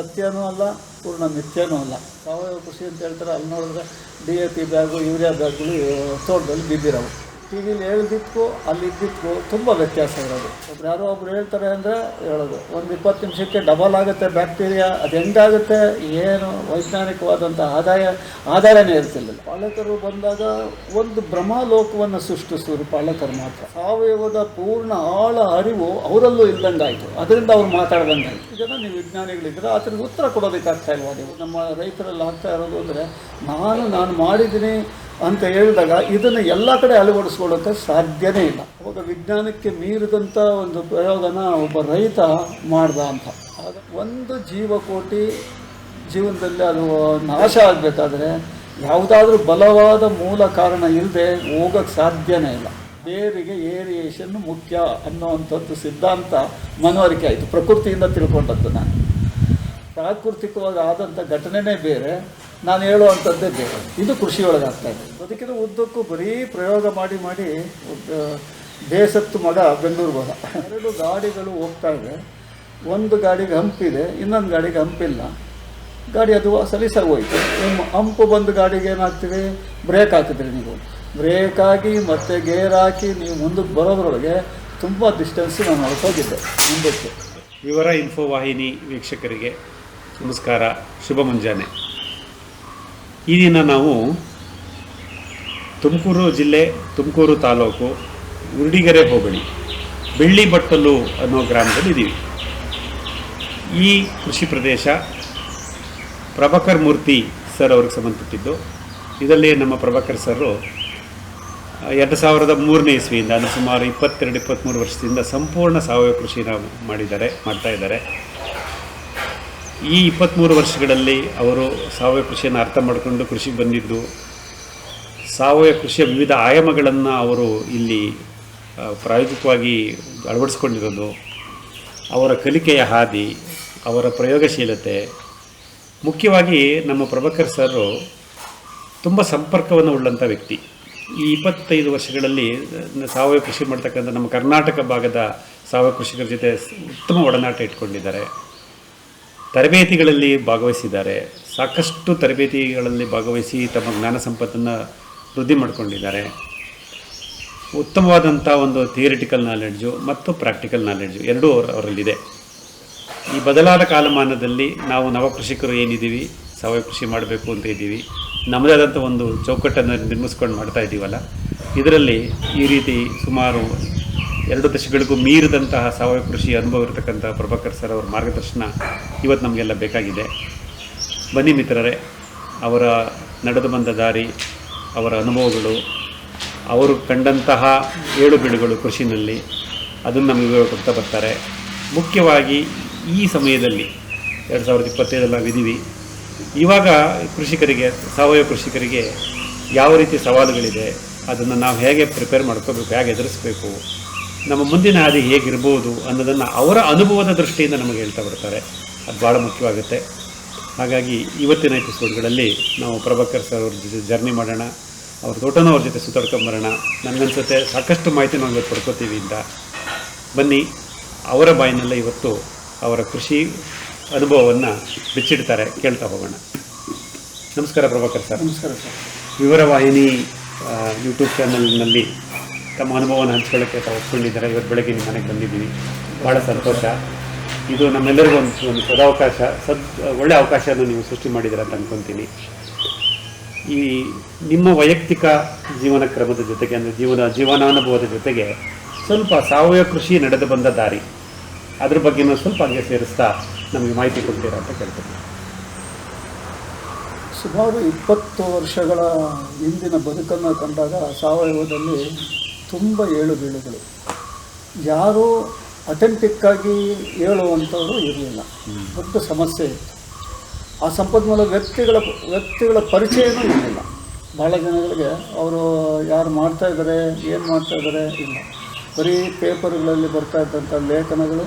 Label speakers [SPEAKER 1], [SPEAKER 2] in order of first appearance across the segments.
[SPEAKER 1] ಸತ್ಯನೂ ಅಲ್ಲ, ಪೂರ್ಣ ಮಿಥ್ಯನೂ ಅಲ್ಲ. ಸಾವಯವ ಕೃಷಿ ಅಂತ ಹೇಳ್ತಾರೆ, ಅಲ್ಲಿ ನೋಡಿದ್ರೆ D A P bag, urea ಬ್ಯಾಗ್ಗಳು, ತೋಟದಲ್ಲಿ ಬಿದ್ದಿರೋವು. ಟಿ ವಿಲಿ ಹೇಳ್ದಿಕ್ಕೂ ಅಲ್ಲಿ ಇದ್ದಿತ್ತು ತುಂಬ ವ್ಯತ್ಯಾಸ ಇರೋದು. ಒಬ್ರು ಯಾರೋ ಒಬ್ರು ಹೇಳ್ತಾರೆ ಅಂದರೆ ಹೇಳೋದು. ಒಂದು ಇಪ್ಪತ್ತು ನಿಮಿಷಕ್ಕೆ ಡಬಲ್ ಆಗುತ್ತೆ ಬ್ಯಾಕ್ಟೀರಿಯಾ ಅದು ಹೆಂಗಾಗುತ್ತೆ, ಏನು ವೈಜ್ಞಾನಿಕವಾದಂಥ ಆದಾಯ, ಆಧಾರನೇ ಇರ್ತಿಲ್ಲ ಪಾಲಕರು ಬಂದಾಗ ಒಂದು ಭ್ರಮಾಲೋಕವನ್ನು ಸೃಷ್ಟಿಸಿದ್ರು ಪಾಲಕರು ಮಾತ್ರ. ಸಾವಯವದ ಪೂರ್ಣ ಆಳ ಅರಿವು ಅವರಲ್ಲೂ ಇಲ್ಲದಂಗಾಯಿತು ಅದರಿಂದ ಅವ್ರು ಮಾತಾಡ್ದಂಗಾಯ್ತು. ಇದನ್ನು ನೀವು ವಿಜ್ಞಾನಿಗಳಿದ್ರೆ ಅದಕ್ಕೆ ಉತ್ತರ ಕೊಡೋದಕ್ಕಾಗ್ತಾ ಇಲ್ವಾ ನೀವು? ನಮ್ಮ ರೈತರಲ್ಲಿ ಆಗ್ತಾ ಇರೋದು ಅಂದರೆ, ನಾನು ನಾನು ಮಾಡಿದ್ದೀನಿ ಅಂತ ಹೇಳಿದಾಗ ಇದನ್ನು ಎಲ್ಲ ಕಡೆ ಅಳವಡಿಸ್ಕೊಳ್ಳೋಕ್ಕೆ ಸಾಧ್ಯನೇ ಇಲ್ಲ. ಅವಾಗ ವಿಜ್ಞಾನಕ್ಕೆ ಮೀರಿದಂಥ ಒಂದು ಪ್ರಯೋಗನ ಒಬ್ಬ ರೈತ ಮಾಡ್ದ ಅಂತ. ಒಂದು ಜೀವಕೋಟಿ ಜೀವನದಲ್ಲಿ ಅದು ನಾಶ ಆಗಬೇಕಾದ್ರೆ ಯಾವುದಾದ್ರೂ ಬಲವಾದ ಮೂಲ ಕಾರಣ ಇಲ್ಲದೆ ಹೋಗೋಕ್ಕೆ ಸಾಧ್ಯನೇ ಇಲ್ಲ. ಬೇರಿಗೆ ಏರಿಯೇಷನ್ ಮುಖ್ಯ ಅನ್ನೋವಂಥದ್ದು ಸಿದ್ಧಾಂತ ಮನವರಿಕೆ ಆಯಿತು. ಪ್ರಕೃತಿಯಿಂದ ತಿಳ್ಕೊಂಡದ್ದು ನಾನು. ಪ್ರಾಕೃತಿಕವಾಗಿ ಆದಂಥ ಘಟನೆನೇ ಬೇರೆ. ನಾನು ಹೇಳುವಂಥದ್ದೇ ಬೇರೆ. ಇದು ಕೃಷಿಯೊಳಗೆ ಆಗ್ತಾ ಇದೆ ಅದಕ್ಕಿಂತ ಉದ್ದಕ್ಕೂ ಬರೀ ಪ್ರಯೋಗ ಮಾಡಿ ಮಾಡಿ ದೇಶತ್ತು ಬೇಸತ್ತು ಮಗ ಬೆಂಗಳೂರು ಹೋದ. ಎರಡು ಗಾಡಿಗಳು ಹೋಗ್ತಾ ಇದೆ ಒಂದು ಗಾಡಿಗೆ ಹಂಪಿದೆ ಇನ್ನೊಂದು ಗಾಡಿಗೆ ಹಂಪಿಲ್ಲ ಗಾಡಿ ಅದು ಸಲೀಸಾಗಿ ಹೋಯ್ತು. ನಿಮ್ಮ ಹಂಪು ಬಂದು ಗಾಡಿಗೆ ಏನಾಗ್ತೀವಿ ಬ್ರೇಕ್ ಹಾಕಿದ್ರಿ ನೀವು. ಬ್ರೇಕ್ ಹಾಕಿ ಮತ್ತೆ ಗೇರ್ ಹಾಕಿ ನೀವು ಮುಂದಕ್ಕೆ ಬರೋದ್ರೊಳಗೆ ತುಂಬ ಡಿಸ್ಟೆನ್ಸ್ ನಾನು ಹೊರಟೋಗಿದ್ದೆ ಮುಂದಕ್ಕೆ.
[SPEAKER 2] ವಿವರ ಇನ್ಫೋ ವಾಹಿನಿ ವೀಕ್ಷಕರಿಗೆ ನಮಸ್ಕಾರ. ಶುಭ ಮುಂಜಾನೆ. ಈ ದಿನ ನಾವು ತುಮಕೂರು ಜಿಲ್ಲೆ, ತುಮಕೂರು ತಾಲೂಕು, ಉರುಡಿಗೆರೆ ಹೋಬಳಿ, ಬೆಳ್ಳಿ ಬಟ್ಟಲು ಅನ್ನೋ ಗ್ರಾಮದಲ್ಲಿ ಇದ್ದೀವಿ ಈ ಕೃಷಿ ಪ್ರದೇಶ ಪ್ರಭಾಕರ್ ಮೂರ್ತಿ ಸರ್ ಅವ್ರಿಗೆ ಸಂಬಂಧಪಟ್ಟಿದ್ದು. ಇದರಲ್ಲಿ ನಮ್ಮ ಪ್ರಭಾಕರ್ ಸರು ಎರಡು ಸಾವಿರದ ಮೂರನೇ ಇಸ್ವಿಯಿಂದ ಸುಮಾರು ಇಪ್ಪತ್ತೆರಡು, ಇಪ್ಪತ್ತ್ಮೂರು ವರ್ಷದಿಂದ ಸಂಪೂರ್ಣ ಸಾವಯವ ಕೃಷಿನ ಮಾಡಿದ್ದಾರೆ, ಮಾಡ್ತಾ ಇದ್ದಾರೆ. ಈ ಇಪ್ಪತ್ತ್ಮೂರು ವರ್ಷಗಳಲ್ಲಿ ಅವರು ಸಾವಯವ ಕೃಷಿಯನ್ನು ಅರ್ಥ ಮಾಡಿಕೊಂಡು ಕೃಷಿಗೆ ಬಂದಿದ್ದು, ಸಾವಯವ ಕೃಷಿಯ ವಿವಿಧ ಆಯಾಮಗಳನ್ನು ಅವರು ಇಲ್ಲಿ ಪ್ರಾಯೋಗಿಕವಾಗಿ ಅಳವಡಿಸ್ಕೊಂಡಿರೋದು, ಅವರ ಕಲಿಕೆಯ ಹಾದಿ, ಅವರ ಪ್ರಯೋಗಶೀಲತೆ. ಮುಖ್ಯವಾಗಿ ನಮ್ಮ ಪ್ರಭಾಕರ್ ಸರು ತುಂಬ ಸಂಪರ್ಕವನ್ನು ಉಳ್ಳಂಥ ವ್ಯಕ್ತಿ. ಈ ಇಪ್ಪತ್ತೈದು ವರ್ಷಗಳಲ್ಲಿ ಸಾವಯವ ಕೃಷಿ ಮಾಡ್ತಕ್ಕಂಥ ನಮ್ಮ ಕರ್ನಾಟಕ ಭಾಗದ ಸಾವಯವ ಕೃಷಿಕರ ಜೊತೆ ಉತ್ತಮ ಒಡನಾಟ ಇಟ್ಕೊಂಡಿದ್ದಾರೆ. ತರಬೇತಿಗಳಲ್ಲಿ ಭಾಗವಹಿಸಿದ್ದಾರೆ. ಸಾಕಷ್ಟು ತರಬೇತಿಗಳಲ್ಲಿ ಭಾಗವಹಿಸಿ ತಮ್ಮ ಜ್ಞಾನ ಸಂಪತ್ತನ್ನು ವೃದ್ಧಿ ಮಾಡಿಕೊಂಡಿದ್ದಾರೆ. ಉತ್ತಮವಾದಂಥ ಒಂದು ಥಿಯರಿಟಿಕಲ್ ನಾಲೆಡ್ಜು ಮತ್ತು ಪ್ರಾಕ್ಟಿಕಲ್ ನಾಲೆಡ್ಜು ಎರಡೂ ಅವರು ಅವರಲ್ಲಿದೆ. ಈ ಬದಲಾದ ಕಾಲಮಾನದಲ್ಲಿ ನಾವು ನವಕೃಷಿಕರು ಏನಿದ್ದೀವಿ, ಸಾವಯವ ಕೃಷಿ ಮಾಡಬೇಕು ಅಂತ ಇದ್ದೀವಿ ನಮ್ಮದೇ ಆದಂಥ ಒಂದು ಚೌಕಟ್ಟನ್ನು ನಿರ್ಮಿಸ್ಕೊಂಡು ಮಾಡ್ತಾ ಇದ್ದೀವಲ್ಲ, ಇದರಲ್ಲಿ ಈ ರೀತಿ ಸುಮಾರು ಎರಡು ದಶಕಗಳಿಗೂ ಮೀರಿದಂತಹ ಸಾವಯವ ಕೃಷಿ ಅನುಭವ ಇರತಕ್ಕಂಥ ಪ್ರಭಾಕರ್ ಸರ್ ಅವರ ಮಾರ್ಗದರ್ಶನ ಇವತ್ತು ನಮಗೆಲ್ಲ ಬೇಕಾಗಿದೆ. ಬನ್ನಿ ಮಿತ್ರರೇ, ಅವರ ನಡೆದು ಬಂದ ದಾರಿ, ಅವರ ಅನುಭವಗಳು, ಅವರು ಕಂಡಂತಹ ಏಳು ಬೀಳುಗಳು ಕೃಷಿನಲ್ಲಿ, ಅದನ್ನು ನಮಗೆ ಕೊಡ್ತಾ ಬರ್ತಾರೆ. ಮುಖ್ಯವಾಗಿ ಈ ಸಮಯದಲ್ಲಿ, ಎರಡು ಸಾವಿರದ ಇಪ್ಪತ್ತೈದಲ್ಲ ನಾವಿದ್ದೀವಿ ಇವಾಗ ಕೃಷಿಕರಿಗೆ, ಸಾವಯವ ಕೃಷಿಕರಿಗೆ ಯಾವ ರೀತಿ ಸವಾಲುಗಳಿದೆ, ಅದನ್ನು ನಾವು ಹೇಗೆ ಪ್ರಿಪೇರ್ ಮಾಡ್ಕೋಬೇಕು, ಹೇಗೆ ಎದುರಿಸಬೇಕು ನಮ್ಮ ಮುಂದಿನ ಹಾದಿ ಹೇಗಿರ್ಬೋದು ಅನ್ನೋದನ್ನು ಅವರ ಅನುಭವದ ದೃಷ್ಟಿಯಿಂದ ನಮಗೆ ಹೇಳ್ತಾ ಬರ್ತಾರೆ. ಅದು ಭಾಳ ಮುಖ್ಯವಾಗುತ್ತೆ. ಹಾಗಾಗಿ ಇವತ್ತಿನ ಎಪಿಸೋಡ್ಗಳಲ್ಲಿ ನಾವು ಪ್ರಭಾಕರ್ ಸರ್ ಅವ್ರ ಜೊತೆ ಜರ್ನಿ ಮಾಡೋಣ. ಅವ್ರ ತೋಟನೂ ಅವ್ರ ಜೊತೆ ಸುತ್ತಾಡ್ಕೊಂಬರೋಣ. ನನಗನ್ಸುತ್ತೆ ಸಾಕಷ್ಟು ಮಾಹಿತಿ ನಾವು ಇವತ್ತು ಪಡ್ಕೋತೀವಿ ಅಂತ. ಬನ್ನಿ ಅವರ ಬಾಯಿನಲ್ಲ ಇವತ್ತು ಅವರ ಕೃಷಿ ಅನುಭವವನ್ನು ಬಿಚ್ಚಿಡ್ತಾರೆ. ಕೇಳ್ತಾ ಹೋಗೋಣ. ನಮಸ್ಕಾರ ಪ್ರಭಾಕರ್ ಸರ್.
[SPEAKER 1] ನಮಸ್ಕಾರ ಸರ್.
[SPEAKER 2] ವಿವರ ವಾಹಿನಿ ಆ, ಯೂಟ್ಯೂಬ್ ಚಾನಲ್ನಲ್ಲಿ ತಮ್ಮ ಅನುಭವವನ್ನು ಹಂಚ್ಕೊಳ್ಳೋಕ್ಕೆ ತಾವು ಒಪ್ಕೊಂಡಿದ್ದಾರೆ. ಇವತ್ತು ಬೆಳಗ್ಗೆ ನಿಮ್ಮ ಮನೆಗೆ ಬಂದಿದ್ದೀವಿ ಭಾಳ ಸಂತೋಷ. ಇದು ನಮ್ಮೆಲ್ಲರಿಗೂ ಒಂದು ಒಂದು ಸದಾವಕಾಶ, ಸದ್ ಒಳ್ಳೆಯ ಅವಕಾಶವನ್ನು ನೀವು ಸೃಷ್ಟಿ ಮಾಡಿದ್ದೀರ ಅಂತ ಅಂದ್ಕೊತೀನಿ ಈ ನಿಮ್ಮ ವೈಯಕ್ತಿಕ ಜೀವನ ಕ್ರಮದ ಜೊತೆಗೆ, ಅಂದರೆ ಜೀವನ, ಜೀವನಾನುಭವದ ಜೊತೆಗೆ ಸ್ವಲ್ಪ ಸಾವಯವ ಕೃಷಿ ನಡೆದು ಬಂದ ದಾರಿ. ಅದ್ರ ಬಗ್ಗೆನೂ ಸ್ವಲ್ಪ ಹಂಗೆ ಸೇರಿಸ್ತಾ ನಮಗೆ ಮಾಹಿತಿ ಕೊಡ್ತೀರಾ ಅಂತ ಕೇಳ್ತೀನಿ.
[SPEAKER 1] ಸುಮಾರು ಇಪ್ಪತ್ತು ವರ್ಷಗಳ ಹಿಂದಿನ ಬದುಕನ್ನು ಕಂಡಾಗ ಸಾವಯವದಲ್ಲಿ ತುಂಬ ಏಳು ಬೀಳುಗಳು. ಯಾರೂ ಅಥೆಂಟಿಕ್ಕಾಗಿ ಹೇಳುವಂಥವರು ಇರಲಿಲ್ಲ. ದೊಡ್ಡ ಸಮಸ್ಯೆ ಇತ್ತು. ಆ ಸಂಪನ್ಮೂಲ ವ್ಯಕ್ತಿಗಳ ವ್ಯಕ್ತಿಗಳ ಪರಿಚಯನೂ ಇರಲಿಲ್ಲ. ಭಾಳ ಜನಗಳಿಗೆ ಅವರು ಯಾರು ಮಾಡ್ತಾ ಇದ್ದಾರೆ, ಏನು ಮಾಡ್ತಾ ಇದ್ದಾರೆ ಇಲ್ಲ. ಬರೀ ಪೇಪರ್ಗಳಲ್ಲಿ ಬರ್ತಾ ಇದ್ದಂಥ ಲೇಖನಗಳು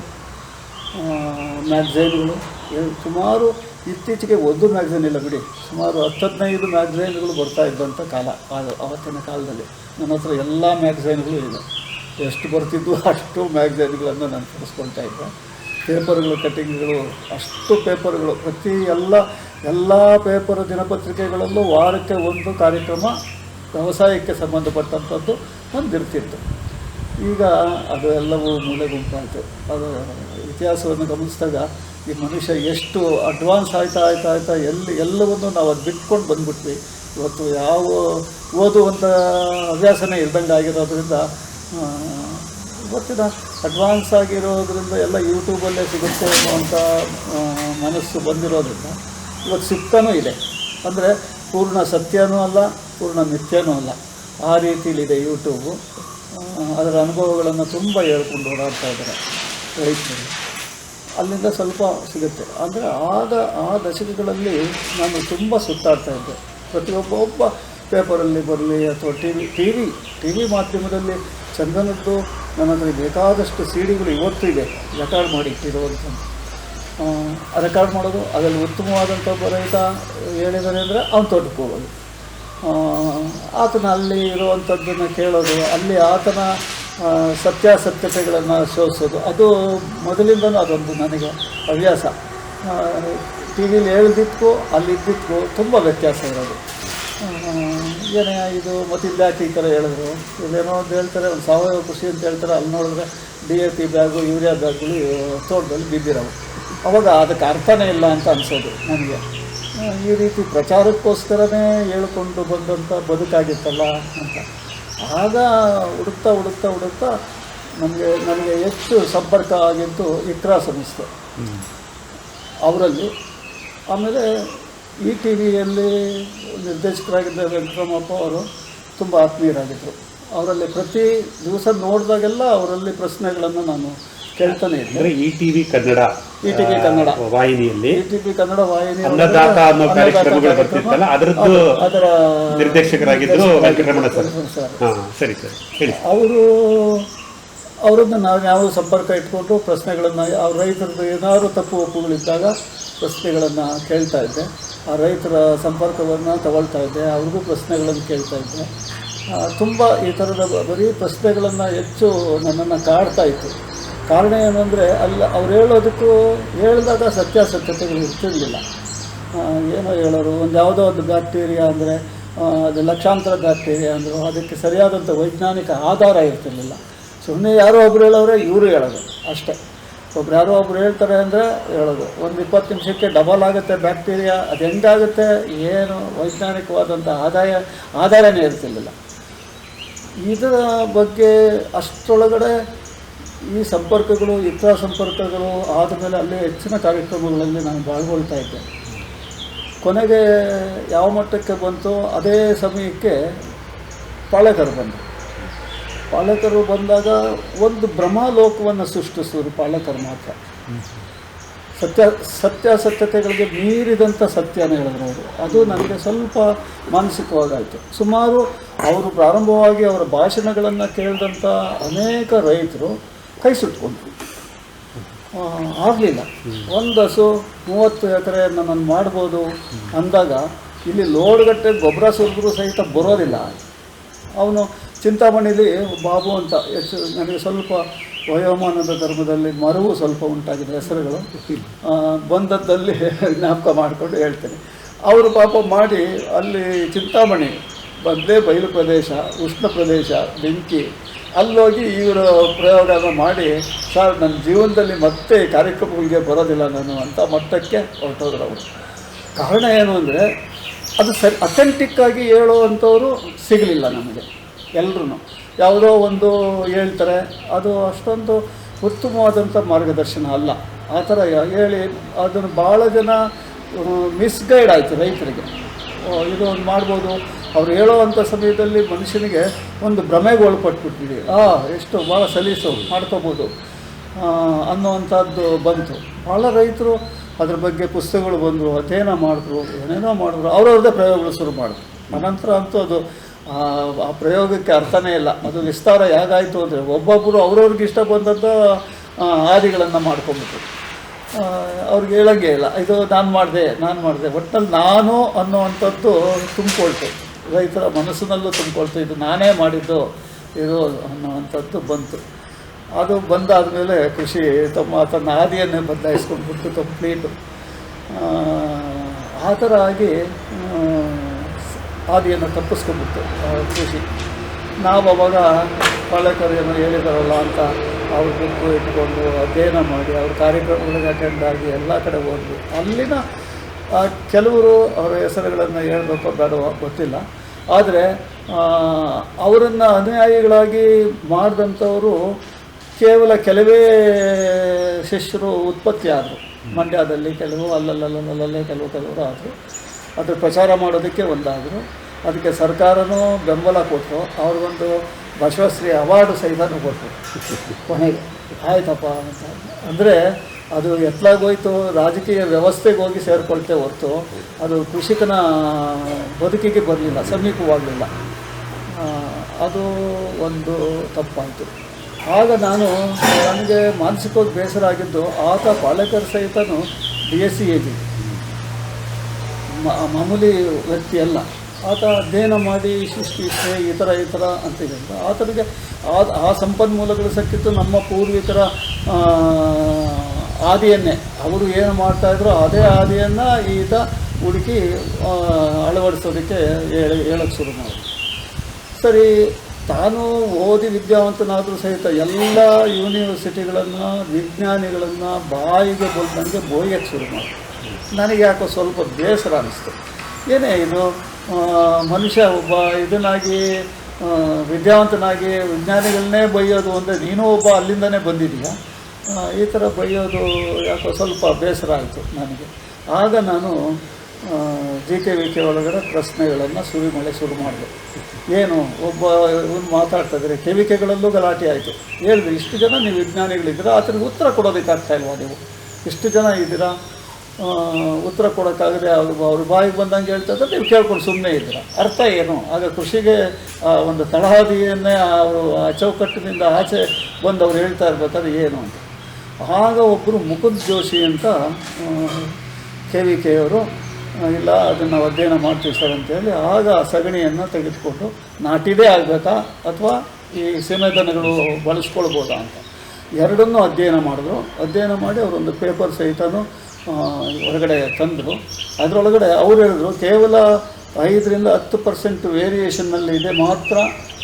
[SPEAKER 1] ಮ್ಯಾಗ್ಝೈನ್ಗಳು ಸುಮಾರು ಇತ್ತೀಚೆಗೆ ಒಂದು ಮ್ಯಾಗ್ಝಿನ್ ಇಲ್ಲ ಬಿಡಿ. ಸುಮಾರು ಹತ್ತು ಹದಿನೈದು ಮ್ಯಾಗ್ಝೈನ್ಗಳು ಬರ್ತಾ ಇದ್ದಂಥ ಕಾಲ. ಆವತ್ತಿನ ಕಾಲದಲ್ಲಿ ನನ್ನ ಹತ್ರ ಎಲ್ಲ ಮ್ಯಾಗ್ಝೈನ್ಗಳು ಇದೆ. ಎಷ್ಟು ಬರ್ತಿದ್ವು ಅಷ್ಟು ಮ್ಯಾಗ್ಝೈನ್ಗಳನ್ನು ನಾನು ತರಿಸ್ಕೊಳ್ತಾ ಇದ್ದೆ. ಪೇಪರ್ಗಳು ಕಟ್ಟಿಂಗ್ಗಳು ಅಷ್ಟು ಪೇಪರ್ಗಳು. ಪ್ರತಿ ಎಲ್ಲ ಎಲ್ಲ ಪೇಪರ್ ದಿನಪತ್ರಿಕೆಗಳಲ್ಲೂ ವಾರಕ್ಕೆ ಒಂದು ಕಾರ್ಯಕ್ರಮ ವ್ಯವಸಾಯಕ್ಕೆ ಸಂಬಂಧಪಟ್ಟಂಥದ್ದು ಒಂದಿರ್ತಿತ್ತು ಈಗ ಅದು ಎಲ್ಲವೂ ಮೂಲೆ ಗುಂಪಾಯಿತು. ಅದು ಇತಿಹಾಸವನ್ನು ಗಮನಿಸಿದಾಗ ಈ ಮನುಷ್ಯ ಎಷ್ಟು ಅಡ್ವಾನ್ಸ್ ಆಯ್ತಾ ಆಯ್ತಾ ಆಯ್ತಾ, ಎಲ್ಲಿ, ಎಲ್ಲವನ್ನು ನಾವು ಅದು ಬಿಟ್ಕೊಂಡು ಬಂದ್ಬಿಟ್ವಿ. ಇವತ್ತು ಯಾವ ಓದುವಂಥ ಹವ್ಯಾಸನೇ ಇಲ್ದಂಗೆ ಆಗಿರೋದ್ರಿಂದ ಗೊತ್ತಿಲ್ಲ. ಅಡ್ವಾನ್ಸ್ ಆಗಿರೋದ್ರಿಂದ ಎಲ್ಲ ಯೂಟ್ಯೂಬಲ್ಲೇ ಸಿಗುತ್ತೆ ಅನ್ನುವಂಥ ಮನಸ್ಸು ಬಂದಿರೋದ್ರಿಂದ ಇವತ್ತು ಸಿಕ್ತಾನೂ ಇದೆ. ಅಂದರೆ ಪೂರ್ಣ ಸತ್ಯನೂ ಅಲ್ಲ, ಪೂರ್ಣ ಮಿಥ್ಯನೂ ಅಲ್ಲ. ಆ ರೀತಿಯಲ್ಲಿದೆ ಯೂಟ್ಯೂಬು ಅದರ ಅನುಭವಗಳನ್ನು ತುಂಬ ಹೇಳ್ಕೊಂಡು ಓಡಾಡ್ತಾ ಇದ್ದಾರೆ. ರೈತರು ಅಲ್ಲಿಂದ ಸ್ವಲ್ಪ ಸಿಗುತ್ತೆ. ಅಂದರೆ ಆದ, ಆ ದಶಕಗಳಲ್ಲಿ ನಾನು ತುಂಬ ಸುತ್ತಾಡ್ತಾ ಇದ್ದೆ. ಪ್ರತಿಯೊಬ್ಬ, ಒಬ್ಬ ಪೇಪರಲ್ಲಿ ಬರಲಿ ಅಥವಾ T V T V T V ಮಾಧ್ಯಮದಲ್ಲಿ ಚಂದನದ್ದು ನನ್ನ ಹತ್ರ ಬೇಕಾದಷ್ಟು ಸಿ ಡಿಗಳು ಇವತ್ತು ಇದೆ. ರೆಕಾರ್ಡ್ ಮಾಡಿ ಇಟ್ಟಿರುವಂಥದ್ದು ರೆಕಾರ್ಡ್ ಮಾಡೋದು, ಅದರಲ್ಲಿ ಉತ್ತಮವಾದಂಥ ರೈತ ಹೇಳಿದಾನೆ ಅಂದರೆ ಅವ್ನು ತೋಟಕ್ಕೆ ಆತನ ಅಲ್ಲಿ ಇರುವಂಥದ್ದನ್ನು ಕೇಳೋದು, ಅಲ್ಲಿ ಆತನ ಸತ್ಯಾಸತ್ಯತೆಗಳನ್ನು ಶೋಧಿಸೋದು ಅದು ಮೊದಲಿಂದನೂ ಅದೊಂದು ನನಗೆ ಹವ್ಯಾಸ. ಟಿ ವಿಲಿ ಹೇಳ್ದಿದ್ದಕ್ಕೂ ಅಲ್ಲಿದ್ದಕ್ಕೂ ತುಂಬ ವ್ಯತ್ಯಾಸ ಇರೋದು. ಏನೇ ಇದು ಮತ್ತಿದ್ಯಾಕೆ ಈ ಥರ ಹೇಳಿದ್ರು? ಇದೇನೋ ಒಂದು ಹೇಳ್ತಾರೆ, ಒಂದು ಸಾವಯವ ಕೃಷಿ ಅಂತ ಹೇಳ್ತಾರೆ, ಅಲ್ಲಿ ನೋಡಿದ್ರೆ D A P bag, urea ಬ್ಯಾಗ್ಗಳು ತೋಟದಲ್ಲಿ ಬಿದ್ದಿರೋವು. ಅವಾಗ ಅದಕ್ಕೆ ಅರ್ಥನೇ ಇಲ್ಲ ಅಂತ ಅನಿಸೋದು ನನಗೆ. ಈ ರೀತಿ ಪ್ರಚಾರಕ್ಕೋಸ್ಕರನೇ ಹೇಳ್ಕೊಂಡು ಬಂದಂಥ ಬದುಕಾಗಿತ್ತಲ್ಲ ಅಂತ. ಆಗ ಹುಡುಕ್ತಾ ಹುಡುಕ್ತಾ ಹುಡುಕ್ತಾ ನಮಗೆ ನನಗೆ ಹೆಚ್ಚು ಸಂಪರ್ಕ ಆಗಿದ್ದು ಇಕ್ರಾ ಸಂಸ್ಥೆ ಅವರಲ್ಲಿ ಆಮೇಲೆ ಈ ಟಿ ವಿಯಲ್ಲಿ ನಿರ್ದೇಶಕರಾಗಿದ್ದ ವೆಂಕಟರಾಮಪ್ಪ ಅವರು ತುಂಬ ಆತ್ಮೀಯರಾಗಿದ್ದರು ಅವರಲ್ಲಿ ಪ್ರತಿ ದಿವಸ ನೋಡಿದಾಗೆಲ್ಲ ಅವರಲ್ಲಿ ಪ್ರಶ್ನೆಗಳನ್ನು ನಾನು ಕೇಳ್ತಾನೆ
[SPEAKER 2] ಅಂದ್ರೆ ಇ ಟಿ ವಿ ಕನ್ನಡ
[SPEAKER 1] ಈ ಟಿ ವಿ ಕನ್ನಡ.
[SPEAKER 2] ಆ, ವಾಹಿನಿಯಲ್ಲಿ
[SPEAKER 1] ಈ ಟಿವಿ ಕನ್ನಡ ವಾಹಿನಿ
[SPEAKER 2] ಅನ್ನದಾತ ಅನ್ನೋ ಕಾರ್ಯಕ್ರಮಗಳು ಬರ್ತಿತ್ತಲ್ಲ ಅದರದ್ದು
[SPEAKER 1] ಅದರ
[SPEAKER 2] ನಿರ್ದೇಶಕರಾಗಿದ್ರು ವೆಂಕಟರಮಣ ಸರ್.
[SPEAKER 1] ಸರ್.
[SPEAKER 2] ಹಾ ಸರಿ ಸರ್ ಹೇಳಿ.
[SPEAKER 1] ಅವರು ಅವರನ್ನು ನಾವು ಯಾವ ಸಂಪರ್ಕ ಇಟ್ಕೊಂಡು ಪ್ರಶ್ನೆಗಳನ್ನು ಅವ್ರ ರೈತರದ್ದು ಏನಾದ್ರು ತಪ್ಪು ಒಪ್ಪುಗಳಿದ್ದಾಗ ಪ್ರಶ್ನೆಗಳನ್ನು ಕೇಳ್ತಾ ಇದ್ದೆ. ಆ ರೈತರ ಸಂಪರ್ಕವನ್ನು ತಗೊಳ್ತಾ ಇದ್ದೆ ಅವ್ರಿಗೂ ಪ್ರಶ್ನೆಗಳನ್ನು ಕೇಳ್ತಾ ಇದ್ದೆ. ತುಂಬ ಈ ಥರದ ಬರೀ ಪ್ರಶ್ನೆಗಳನ್ನು ಹೆಚ್ಚು ನನ್ನನ್ನು ಕಾಡ್ತಾ ಇತ್ತು. ಕಾರಣ ಏನಂದರೆ ಅಲ್ಲಿ ಅವ್ರು ಹೇಳೋದಕ್ಕೂ ಹೇಳಿದಾಗ ಸತ್ಯಾಸತ್ಯತೆಗಳು ಇರ್ತಿರಲಿಲ್ಲ. ಏನೋ ಹೇಳೋರು, ಒಂದು ಯಾವುದೋ ಒಂದು ಬ್ಯಾಕ್ಟೀರಿಯಾ ಅಂದರೆ ಅದು ಲಕ್ಷಾಂತರ ಬ್ಯಾಕ್ಟೀರಿಯಾ ಅಂದರು, ಅದಕ್ಕೆ ಸರಿಯಾದಂಥ ವೈಜ್ಞಾನಿಕ ಆಧಾರ ಇರ್ತಿರಲಿಲ್ಲ. ಸುಮ್ಮನೆ ಯಾರೋ ಒಬ್ರು ಹೇಳೋರೆ, ಇವರು ಹೇಳೋದು ಅಷ್ಟೇ. ಒಬ್ರು ಯಾರೋ ಒಬ್ರು ಹೇಳ್ತಾರೆ ಅಂದರೆ ಹೇಳೋದು. ಒಂದು ಇಪ್ಪತ್ತು ನಿಮಿಷಕ್ಕೆ ಡಬಲ್ ಆಗುತ್ತೆ ಬ್ಯಾಕ್ಟೀರಿಯಾ ಅದು ಹೆಂಗಾಗುತ್ತೆ, ಏನು ವೈಜ್ಞಾನಿಕವಾದಂಥ ಆದಾಯ, ಆಧಾರನೇ ಇರ್ತಿರಲಿಲ್ಲ. ಇದರ ಬಗ್ಗೆ ಅಷ್ಟರೊಳಗಡೆ ಈ ಸಂಪರ್ಕಗಳು, ಇತರ ಸಂಪರ್ಕಗಳು ಆದಮೇಲೆ ಅಲ್ಲಿ ಹೆಚ್ಚಿನ ಕಾರ್ಯಕ್ರಮಗಳಲ್ಲಿ ನಾನು ಪಾಲ್ಗೊಳ್ತಾ ಇದ್ದೆ. ಕೊನೆಗೆ ಯಾವ ಮಟ್ಟಕ್ಕೆ ಬಂತು ಅದೇ ಸಮಯಕ್ಕೆ ಪಾಳೆಕರು ಬಂದರು ಪಾಳೆಕರು ಬಂದಾಗ ಒಂದು ಭ್ರಮಾಲೋಕವನ್ನು ಸೃಷ್ಟಿಸಿದ್ರು ಪಾಳೆಕರು ಮಾತ್ರ. ಸತ್ಯ, ಸತ್ಯಾಸತ್ಯತೆಗಳಿಗೆ ಮೀರಿದಂಥ ಸತ್ಯನ ಹೇಳಿದ್ರು ಅವರು. ಅದು ನನಗೆ ಸ್ವಲ್ಪ ಮಾನಸಿಕವಾಗಾಯಿತು. ಸುಮಾರು ಅವರು ಪ್ರಾರಂಭವಾಗಿ ಅವರ ಭಾಷಣಗಳನ್ನು ಕೇಳಿದಂಥ ಅನೇಕ ರೈತರು ಕೈ ಸುಟ್ಕೊಂಡ್ರು ಆಗಲಿಲ್ಲ. ಒಂದು ಹಸು, ಮೂವತ್ತು ಎಕರೆ ನಾನು ಮಾಡ್ಬೋದು ಅಂದಾಗ ಇಲ್ಲಿ ಲೋಡ್ಗಟ್ಟೆ ಗೊಬ್ಬರ ಸುರಿದ್ರು ಸಹಿತ ಬರೋದಿಲ್ಲ. ಅವನು ಚಿಂತಾಮಣಿಲಿ, ಬಾಬು ಅಂತ ಹೆಚ್ಚು ನನಗೆ ಸ್ವಲ್ಪ ವಯೋಮಾನದ ಧರ್ಮದಲ್ಲಿ ಮರವು ಸ್ವಲ್ಪ ಉಂಟಾಗಿದೆ ಹೆಸರುಗಳು. ಬಂದದ್ದಲ್ಲಿ ಜ್ಞಾಪಕ ಮಾಡಿಕೊಂಡು ಹೇಳ್ತೇನೆ. ಅವರು ಪಾಪ ಮಾಡಿ ಅಲ್ಲಿ ಚಿಂತಾಮಣಿ ಬಂದೇ ಬಯಲು ಪ್ರದೇಶ, ಉಷ್ಣ ಪ್ರದೇಶ, ಬೆಂಕಿ ಅಲ್ಲೋಗಿ ಇವರು ಪ್ರಯೋಗನ ಮಾಡಿ, ಸರ್ ನನ್ನ ಜೀವನದಲ್ಲಿ ಮತ್ತೆ ಕಾರ್ಯಕ್ರಮಗಳಿಗೆ ಬರೋದಿಲ್ಲ ನಾನು ಅಂತ ಮಟ್ಟಕ್ಕೆ ಹೊರಟೋದ್ರು ಅವರು ಕಾರಣ ಏನು ಅಂದರೆ, ಅದು ಸರಿ ಅಥೆಂಟಿಕ್ಕಾಗಿ ಹೇಳುವಂಥವ್ರು ಸಿಗಲಿಲ್ಲ ನಮಗೆ ಎಲ್ಲರೂ ಯಾವುದೋ ಒಂದು ಹೇಳ್ತಾರೆ, ಅದು ಅಷ್ಟೊಂದು ಉತ್ತಮವಾದಂಥ ಮಾರ್ಗದರ್ಶನ ಅಲ್ಲ. ಆ ಥರ ಹೇಳಿ, ಅದನ್ನು ಭಾಳ ಜನ ಮಿಸ್ಗೈಡ್ ಆಯಿತು ರೈತರಿಗೆ. ಇದು ಒಂದು ಮಾಡ್ಬೋದು. ಅವ್ರು ಹೇಳುವಂಥ ಸಮಯದಲ್ಲಿ ಮನುಷ್ಯನಿಗೆ ಒಂದು ಭ್ರಮೆಗೆ ಒಳಪಟ್ಬಿಟ್ಟಿದೆ ಆ, ಎಷ್ಟು ಭಾಳ ಸಲೀಸು ಮಾಡ್ಕೋಬೋದು. ಅನ್ನೋವಂಥದ್ದು ಬಂತು. ಭಾಳ ರೈತರು ಅದ್ರ ಬಗ್ಗೆ ಪುಸ್ತಕಗಳು ಬಂದರು, ಅಧ್ಯಯನ ಮಾಡಿದ್ರು, ಏನೇನೋ ಮಾಡಿದ್ರು, ಅವ್ರವ್ರದ್ದೇ ಪ್ರಯೋಗಗಳು ಶುರು ಮಾಡಿದ್ರು. ಅನಂತರ ಅಂತೂ ಅದು, ಆ ಪ್ರಯೋಗಕ್ಕೆ ಅರ್ಥನೇ ಇಲ್ಲ. ಅದು ವಿಸ್ತಾರ ಹೇಗಾಯಿತು ಅಂದರೆ ಒಬ್ಬೊಬ್ಬರು ಅವ್ರವ್ರಿಗೆ ಇಷ್ಟ ಬಂದಂಥ ಹಾದಿಗಳನ್ನು ಮಾಡ್ಕೊಂಬಿಟ್ರು. ಅವ್ರಿಗೆ ಹೇಳಂಗೆ ಇಲ್ಲ. ಇದು ನಾನು ಮಾಡಿದೆ ನಾನು ಮಾಡಿದೆ. ಒಟ್ಟಲ್ಲಿ ನಾನು ಅನ್ನುವಂಥದ್ದು ತುಂಬಿಕೊಳ್ತು. ರೈತರ ಮನಸ್ಸಿನಲ್ಲೂ ತುಂಬಿಕೊಳ್ತು ಇದು ನಾನೇ ಮಾಡಿದ್ದು ಇದು ಅನ್ನುವಂಥದ್ದು ಬಂತು. ಅದು ಬಂದಾದ ಮೇಲೆ ಕೃಷಿ ತಮ್ಮ ತನ್ನ ಹಾದಿಯನ್ನೇ ಬದಲಾಯಿಸ್ಕೊಂಡ್ಬಿಟ್ಟು ಕಂಪ್ಲೀಟು. ಆ ಥರ ಆಗಿ ಹಾದಿಯನ್ನು ತಪ್ಪಿಸ್ಕೊಂಡ್ಬಿಟ್ಟು ಕೃಷಿ. ನಾವು ಅವಾಗ ಪಾಳೆಕರೆಯನ್ನು ಹೇಳಿದಾರಲ್ಲ ಅಂತ ಅವ್ರ ಬುಕ್ಕು ಇಟ್ಕೊಂಡು ಅಧ್ಯಯನ ಮಾಡಿ, ಅವ್ರ ಕಾರ್ಯಕ್ರಮಗಳಿಗೆ ಅಟೆಂಡ್ ಆಗಿ ಎಲ್ಲ ಕಡೆ ಹೋದ್ವಿ. ಅಲ್ಲಿನ ಕೆಲವರು ಅವರ ಹೆಸರುಗಳನ್ನು ಹೇಳಬೇಕು ಬೇಡ ಗೊತ್ತಿಲ್ಲ. ಆದರೆ ಅವರನ್ನು ಅನುಯಾಯಿಗಳಾಗಿ ಮಾಡಿದಂಥವರು ಕೇವಲ ಕೆಲವೇ ಶಿಷ್ಯರು ಉತ್ಪತ್ತಿ ಆದರು. ಮಂಡ್ಯದಲ್ಲಿ ಕೆಲವು ಅಲ್ಲಲ್ಲಲ್ಲಲ್ಲೇ ಕೆಲವು ಕೆಲವರು ಆದರು ಅದು ಪ್ರಚಾರ ಮಾಡೋದಕ್ಕೆ ಒಂದಾದರು ಅದಕ್ಕೆ ಸರ್ಕಾರನೂ ಬೆಂಬಲ ಕೊಟ್ಟರು ಅವ್ರಿಗೊಂದು ಬಸವಶ್ರೀ ಅವಾರ್ಡು ಸಹಿತನೂ ಕೊಟ್ಟರು ಕೊನೆಗೆ ಆಯ್ತಪ್ಪ ಅಂತ ಅಂದರೆ ಅದು ಎತ್ತಲಾಗೋಯ್ತು ರಾಜಕೀಯ ವ್ಯವಸ್ಥೆಗೆ ಹೋಗಿ ಸೇರಿಕೊಳ್ತೆ ಹೊರತು ಅದು ಕೃಷಿಕನ ಬದುಕಿಗೆ ಬರಲಿಲ್ಲ, ಸಮೀಪವಾಗಲಿಲ್ಲ. ಅದು ಒಂದು ತಪ್ಪಾಯಿತು. ಆಗ ನಾನು ನನಗೆ ಮಾನಸಿಕವಾಗಿ ಬೇಸರ ಆಗಿದ್ದು, ಆತ ಪಾಲಕರ ಸಹಿತನು ಬಿ ಎಸ್ ಸಿ ಎಜಿ ಮಾಮೂಲಿ ವ್ಯಕ್ತಿ ಅಲ್ಲ. ಆತ ಅಧ್ಯಯನ ಮಾಡಿ, ಸೃಷ್ಟಿ ಈ ಥರ ಈ ಥರ ಅಂತಿದೆ ಆತನಿಗೆ ಆ ಆ ಸಂಪನ್ಮೂಲಗಳು ಸಿಕ್ಕಿತ್ತು ನಮ್ಮ ಪೂರ್ವಿಕರ ಹಾದಿಯನ್ನೇ ಅವರು ಏನು ಮಾಡ್ತಾಯಿದ್ರು ಅದೇ ಹಾದಿಯನ್ನು ಈತ ಹುಡುಕಿ ಅಳವಡಿಸೋದಕ್ಕೆ ಹೇಳಿ ಹೇಳೋಕ್ಕೆ ಶುರು ಮಾಡಿದ್ರು. ಸರಿ, ತಾನು ಓದಿ ವಿದ್ಯಾವಂತನಾದರೂ ಸಹಿತ ಎಲ್ಲ ಯೂನಿವರ್ಸಿಟಿಗಳನ್ನು, ವಿಜ್ಞಾನಿಗಳನ್ನು ಬಾಯಿಗೆ ಬಂದಂಗೆ ಬೋಯಕ್ಕೆ ಶುರು ಮಾಡಿ ನನಗೆ ಯಾಕೋ ಸ್ವಲ್ಪ ಬೇಸರ ಅನ್ನಿಸ್ತು ಏನೇ ಇದು ಮನುಷ್ಯ ಒಬ್ಬ ಇದನ್ನಾಗಿ ವಿದ್ಯಾವಂತನಾಗಿ ವಿಜ್ಞಾನಿಗಳನ್ನೇ ಬೈಯೋದು ಅಂದರೆ ನೀನು ಒಬ್ಬ ಅಲ್ಲಿಂದನೇ ಬಂದಿದೀಯ ಈ ಥರ ಬೈಯೋದು ಯಾಕೋ ಸ್ವಲ್ಪ ಬೇಸರ ಆಯಿತು ನನಗೆ. ಆಗ ನಾನು ಜಿ ಕೆ ವಿ ಕೆ ಒಳಗಡೆ ಪ್ರಶ್ನೆಗಳನ್ನು ಸುರಿಮಳೆ ಶುರು ಮಾಡಿದೆ. ಏನು, ಒಬ್ಬ ಇವನು ಮಾತಾಡ್ತಾ ಕೆವಿಕೆಗಳಲ್ಲೂ ಗಲಾಟೆ ಆಯಿತು. ಹೇಳಿದೆ, ಇಷ್ಟು ಜನ ನೀವು ವಿಜ್ಞಾನಿಗಳಿದ್ದೀರಾ? ಆತನಿಗೆ ಉತ್ತರ ಕೊಡೋದಕ್ಕಾಗ್ತಾ ಇಲ್ವಾ ನೀವು? ಇಷ್ಟು ಜನ ಇದ್ದೀರಾ? ಉತ್ತರ ಕೊಡೋಕ್ಕಾಗದೆ ಅವ್ರು, ಅವ್ರ ಬಾಯಿಗೆ ಬಂದಂಗೆ ಹೇಳ್ತಾ ನೀವು ಕೇಳ್ಕೊಂಡು ಸುಮ್ಮನೆ ಇದ್ದೀರ? ಅರ್ಥ ಏನು? ಆಗ ಕೃಷಿಗೆ ಒಂದು ತಳಹದಿಯನ್ನೇ ಅವರು ಆ ಚೌಕಟ್ಟಿನಿಂದ ಆಚೆ ಬಂದು ಅವ್ರು ಹೇಳ್ತಾ ಇರ್ಬೇಕಾದ್ರೆ ಏನು ಅಂತ. ಆಗ ಒಬ್ಬರು ಮುಕುಂದ್ ಜೋಶಿ ಅಂತ ಕೆ ವಿ ಕೆಯವರು ಇಲ್ಲ, ಅದನ್ನು ಅಧ್ಯಯನ ಮಾಡ್ತೀವಿ ಸರ್ ಅಂತೇಳಿ, ಆಗ ಆ ಸಗಣಿಯನ್ನು ತೆಗೆದುಕೊಂಡು ನಾಟಿದೇ ಆಗಬೇಕಾ ಅಥವಾ ಈ ಸೀಮೆದನಗಳು ಬಳಸ್ಕೊಳ್ಬೋದಾ ಅಂತ. ಎರಡನ್ನೂ ಅಧ್ಯಯನ ಮಾಡಿದ್ರು. ಅಧ್ಯಯನ ಮಾಡಿ ಅವರೊಂದು ಪೇಪರ್ ಸಹಿತನೂ ಹೊರಗಡೆ ತಂದರು. ಅದರೊಳಗಡೆ ಅವ್ರು ಹೇಳಿದ್ರು, ಕೇವಲ ಐದರಿಂದ ಹತ್ತು ಪರ್ಸೆಂಟ್ ವೇರಿಯೇಷನ್ನಲ್ಲಿ ಇದೆ ಮಾತ್ರ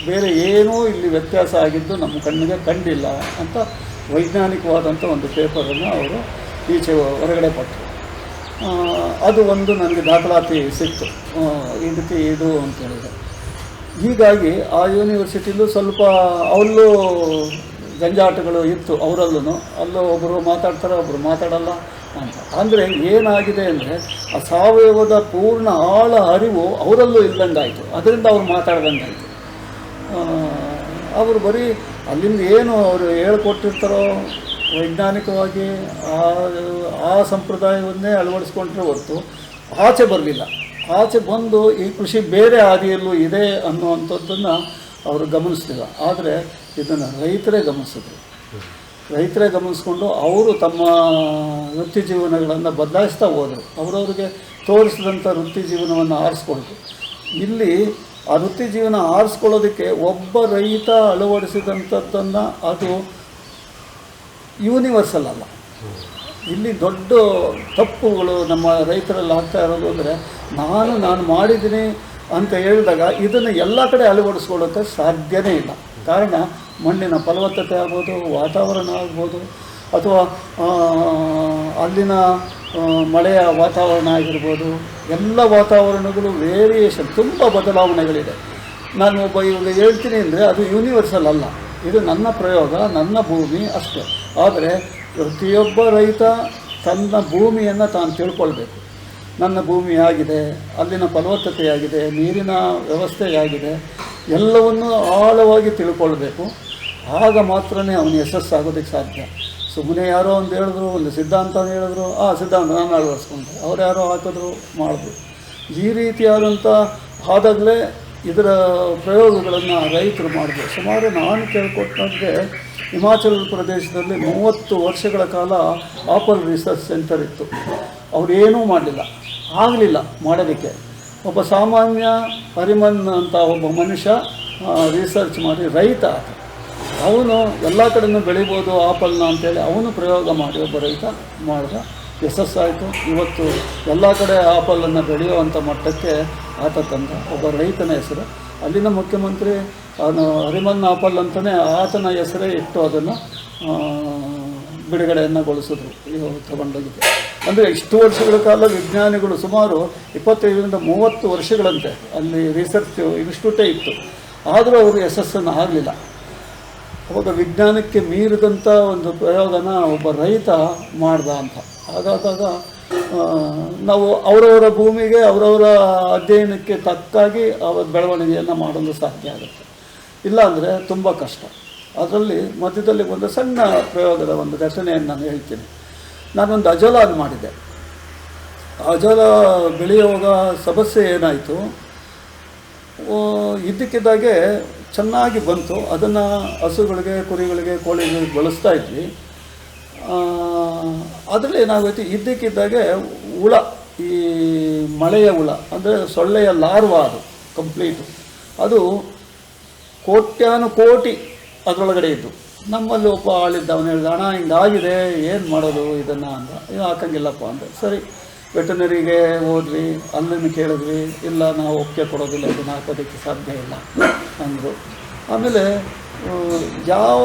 [SPEAKER 1] ಬೇರೆ ಏನೂ ಇಲ್ಲಿ ವ್ಯತ್ಯಾಸ ಆಗಿದ್ದು ನಮ್ಮ ಕಣ್ಣಿಗೆ ಕಂಡಿಲ್ಲ ಅಂತ ವೈಜ್ಞಾನಿಕವಾದಂಥ ಒಂದು ಪೇಪರನ್ನು ಅವರು ಈಚೆ ಹೊರಗಡೆ ಕೊಟ್ಟರು. ಅದು ಒಂದು ನನಗೆ ದಾಖಲಾತಿ ಸಿಕ್ತು. ಇದಕ್ಕೆ ಇದು ಅಂತ ಹೇಳಿದೆ ಹೀಗಾಗಿ ಆ ಯೂನಿವರ್ಸಿಟಿಲೂ ಸ್ವಲ್ಪ ಅವಲ್ಲೂ ಜಂಜಾಟಗಳು ಇತ್ತು ಅವರಲ್ಲೂ ಅಲ್ಲೂ ಒಬ್ಬರು ಮಾತಾಡ್ತಾರೆ ಒಬ್ಬರು ಮಾತಾಡಲ್ಲ ಅಂತ. ಅಂದರೆ ಏನಾಗಿದೆ ಅಂದರೆ ಆ ಸಾವಯವದ ಪೂರ್ಣ ಆಳ ಅರಿವು ಅವರಲ್ಲೂ ಇಲ್ಲದಂಗಾಯಿತು ಅದರಿಂದ ಅವ್ರು ಮಾತಾಡ್ದಂಗಾಯಿತು. ಅವರು ಬರೀ ಅಲ್ಲಿಂದ ಏನು ಅವರು ಹೇಳ್ಕೊಟ್ಟಿರ್ತಾರೋ ವೈಜ್ಞಾನಿಕವಾಗಿ ಆ ಆ ಸಂಪ್ರದಾಯವನ್ನೇ ಅಳವಡಿಸ್ಕೊಂಡ್ರೆ ಹೊರತು ಆಚೆ ಬರಲಿಲ್ಲ. ಆಚೆ ಬಂದು ಈ ಕೃಷಿ ಬೇರೆ ಹಾದಿಯಲ್ಲೂ ಇದೆ ಅನ್ನುವಂಥದ್ದನ್ನು ಅವರು ಗಮನಿಸ್ಲಿಲ್ಲ. ಆದರೆ ಇದನ್ನು ರೈತರೇ ಗಮನಿಸಿದ್ರು. ರೈತರೇ ಗಮನಿಸ್ಕೊಂಡು ಅವರು ತಮ್ಮ ವೃತ್ತಿ ಜೀವನಗಳನ್ನು ಬದಲಾಯಿಸ್ತಾ ಹೋದರು. ಅವರವರಿಗೆ ತೋರಿಸಿದಂಥ ವೃತ್ತಿ ಜೀವನವನ್ನು ಆರಿಸ್ಕೊಂಡ್ರು ಇಲ್ಲಿ ಆ ವೃತ್ತಿ ಜೀವನ ಆರಿಸ್ಕೊಳ್ಳೋದಕ್ಕೆ ಒಬ್ಬ ರೈತ ಅಳವಡಿಸಿದಂಥದ್ದನ್ನು ಅದು ಯೂನಿವರ್ಸಲ್ ಅಲ್ಲ. ಇಲ್ಲಿ ದೊಡ್ಡ ತಪ್ಪುಗಳು ನಮ್ಮ ರೈತರಲ್ಲಿ ಆಗ್ತಾ ಇರೋದು ಅಂದರೆ, ನಾನು ನಾನು ಮಾಡಿದ್ದೀನಿ ಅಂತ ಹೇಳಿದಾಗ ಇದನ್ನು ಎಲ್ಲ ಕಡೆ ಅಳವಡಿಸ್ಕೊಳ್ಳೋಕ್ಕೆ ಸಾಧ್ಯವೇ ಇಲ್ಲ. ಕಾರಣ ಮಣ್ಣಿನ ಫಲವತ್ತತೆ ಆಗ್ಬೋದು, ವಾತಾವರಣ ಆಗ್ಬೋದು ಅಥವಾ ಅಲ್ಲಿನ ಮಳೆಯ ವಾತಾವರಣ ಆಗಿರ್ಬೋದು, ಎಲ್ಲ ವಾತಾವರಣಗಳು ವೇರಿಯೇಷನ್ ತುಂಬ ಬದಲಾವಣೆಗಳಿದೆ. ನಾನು ಒಬ್ಬ ಇವಾಗ ಹೇಳ್ತೀನಿ ಅಂದರೆ ಅದು ಯೂನಿವರ್ಸಲ್ ಅಲ್ಲ. ಇದು ನನ್ನ ಪ್ರಯೋಗ, ನನ್ನ ಭೂಮಿ ಅಷ್ಟೇ. ಆದರೆ ಪ್ರತಿಯೊಬ್ಬ ರೈತ ತನ್ನ ಭೂಮಿಯನ್ನು ತಾನು ತಿಳ್ಕೊಳ್ಬೇಕು. ನನ್ನ ಭೂಮಿ ಆಗಿದೆ, ಅಲ್ಲಿನ ಫಲವತ್ತತೆಯಾಗಿದೆ ನೀರಿನ ವ್ಯವಸ್ಥೆಯಾಗಿದೆ ಎಲ್ಲವನ್ನು ಆಳವಾಗಿ ತಿಳ್ಕೊಳ್ಬೇಕು. ಆಗ ಮಾತ್ರನೇ ಅವನು ಯಶಸ್ಸಾಗೋದಕ್ಕೆ ಸಾಧ್ಯ. ಸುಮ್ಮನೆ ಯಾರೋ ಒಂದು ಹೇಳಿದ್ರು, ಒಂದು ಸಿದ್ಧಾಂತ ಹೇಳಿದ್ರು, ಆ ಸಿದ್ಧಾಂತ ನಾನು ಅಳವಡಿಸ್ಕೊಂಡೆ. ಅವ್ರು ಯಾರೋ ಹಾಕಿದ್ರು, ಮಾಡಿದ್ರು. ಈ ರೀತಿಯಾದಂಥ ಆದಾಗಲೇ ಇದರ ಪ್ರಯೋಗಗಳನ್ನು ರೈತರು ಮಾಡಿದ್ರು. ಸುಮಾರು ನಾನು ಕೇಳ್ಕೊಟ್ಟಂತೆ ಹಿಮಾಚಲ ಪ್ರದೇಶದಲ್ಲಿ ಮೂವತ್ತು ವರ್ಷಗಳ ಕಾಲ ಆಪಲ್ ರಿಸರ್ಚ್ ಸೆಂಟರ್ ಇತ್ತು. ಅವರೇನೂ ಮಾಡಲಿಲ್ಲ. ಆಗಲಿಲ್ಲ ಮಾಡೋದಕ್ಕೆ ಒಬ್ಬ ಸಾಮಾನ್ಯ ಹರಿಮನ್ ಅಂತ ಒಬ್ಬ ಮನುಷ್ಯ ರಿಸರ್ಚ್ ಮಾಡಿ, ರೈತ ಅವನು ಎಲ್ಲ ಕಡೆನೂ ಬೆಳಿಬೋದು, ಆಪಲ್ನ ಅಂತೇಳಿ ಅವನು ಪ್ರಯೋಗ ಮಾಡಿ, ಒಬ್ಬ ರೈತ ಮಾಡಿದ. ಯಶಸ್ಸಾಯಿತು. ಇವತ್ತು ಎಲ್ಲ ಕಡೆ ಆಪಲನ್ನು ಬೆಳೆಯುವಂಥ ಮಟ್ಟಕ್ಕೆ ಆತ ತಂದ. ಒಬ್ಬ ರೈತನ ಹೆಸರು. ಅಲ್ಲಿನ ಮುಖ್ಯಮಂತ್ರಿ, ಅವನು ಹರಿಮನ್ ಆಪಲ್ ಅಂತಲೇ ಆತನ ಹೆಸರೇ ಇಟ್ಟು ಅದನ್ನು ಬಿಡುಗಡೆಯನ್ನು ಗೊಳಿಸಿದ್ರು. ಇವು ತಗೊಂಡೋಗಿದೆ ಅಂದರೆ ಇಷ್ಟು ವರ್ಷಗಳ ಕಾಲ ವಿಜ್ಞಾನಿಗಳು ಸುಮಾರು ಇಪ್ಪತ್ತೈದರಿಂದ ಮೂವತ್ತು ವರ್ಷಗಳಂತೆ ಅಲ್ಲಿ ರಿಸರ್ಚ್ ಇನ್ಸ್ಟಿಟ್ಯೂಟೇ ಇತ್ತು. ಆದರೂ ಅವರು ಯಶಸ್ಸನ್ನು ಆಗಲಿಲ್ಲ ಅವಾಗ ವಿಜ್ಞಾನಕ್ಕೆ ಮೀರಿದಂಥ ಒಂದು ಪ್ರಯೋಗನ ಒಬ್ಬ ರೈತ ಮಾಡ್ದ ಅಂತ. ಹಾಗಾದಾಗ ನಾವು ಅವರವರ ಭೂಮಿಗೆ, ಅವರವರ ಅಧ್ಯಯನಕ್ಕೆ ತಕ್ಕಾಗಿ ಅವರ ಬೆಳವಣಿಗೆಯನ್ನು ಮಾಡಲು ಸಾಧ್ಯ ಆಗುತ್ತೆ. ಇಲ್ಲಾಂದರೆ ತುಂಬ ಕಷ್ಟ. ಅದರಲ್ಲಿ ಮಧ್ಯದಲ್ಲಿ ಒಂದು ಸಣ್ಣ ಪ್ರಯೋಗದ ಒಂದು ಘಟನೆಯನ್ನು ನಾನು ಹೇಳ್ತೀನಿ. ನಾನೊಂದು ಅಜಲಾನ್ ಮಾಡಿದೆ. ಅಜಲ ಬೆಳೆಯುವಾಗ ಸಮಸ್ಯೆ ಏನಾಯಿತು? ಇದ್ದಕ್ಕಿದ್ದಾಗೆ ಚೆನ್ನಾಗಿ ಬಂತು. ಅದನ್ನು ಹಸುಗಳಿಗೆ, ಕುರಿಗಳಿಗೆ, ಕೋಳಿಗಳಿಗೆ ಬಳಸ್ತಾ ಇದ್ವಿ. ಅದರಲ್ಲಿ ಏನಾಗುತ್ತೆ ಇದ್ದಕ್ಕಿದ್ದಾಗೆ ಹುಳ, ಈ ಮಳೆಯ ಹುಳ, ಅಂದರೆ ಸೊಳ್ಳೆಯ ಲಾರ್ವ ಅದು ಕಂಪ್ಲೀಟು ಅದು ಕೋಟ್ಯಾನು ಕೋಟಿ ಅದರೊಳಗಡೆ ಇದ್ದು. ನಮ್ಮಲ್ಲಿ ಒಬ್ಬ ಆಳಿದ್ದ, ಅವನು ಹೇಳಿದ, ಅಣ್ಣ, ಹಿಂಗಾಗಿದೆ, ಏನು ಮಾಡೋದು ಇದನ್ನು? ಅಂತ. ಏನು ಹಾಕಂಗಿಲ್ಲಪ್ಪ, ಅಂತ. ಸರಿ. ವೆಟನರಿಗೆ ಹೋದ್ವಿ ಅಲ್ಲಿನೂ ಕೇಳಿದ್ವಿ, ಇಲ್ಲ ನಾವು ಒಪ್ಪಿಗೆ ಕೊಡೋದಿಲ್ಲ, ಇದನ್ನು ಹಾಕೋದಕ್ಕೆ ಸಾಧ್ಯ ಇಲ್ಲ ಅಂದರು. ಆಮೇಲೆ ಯಾವ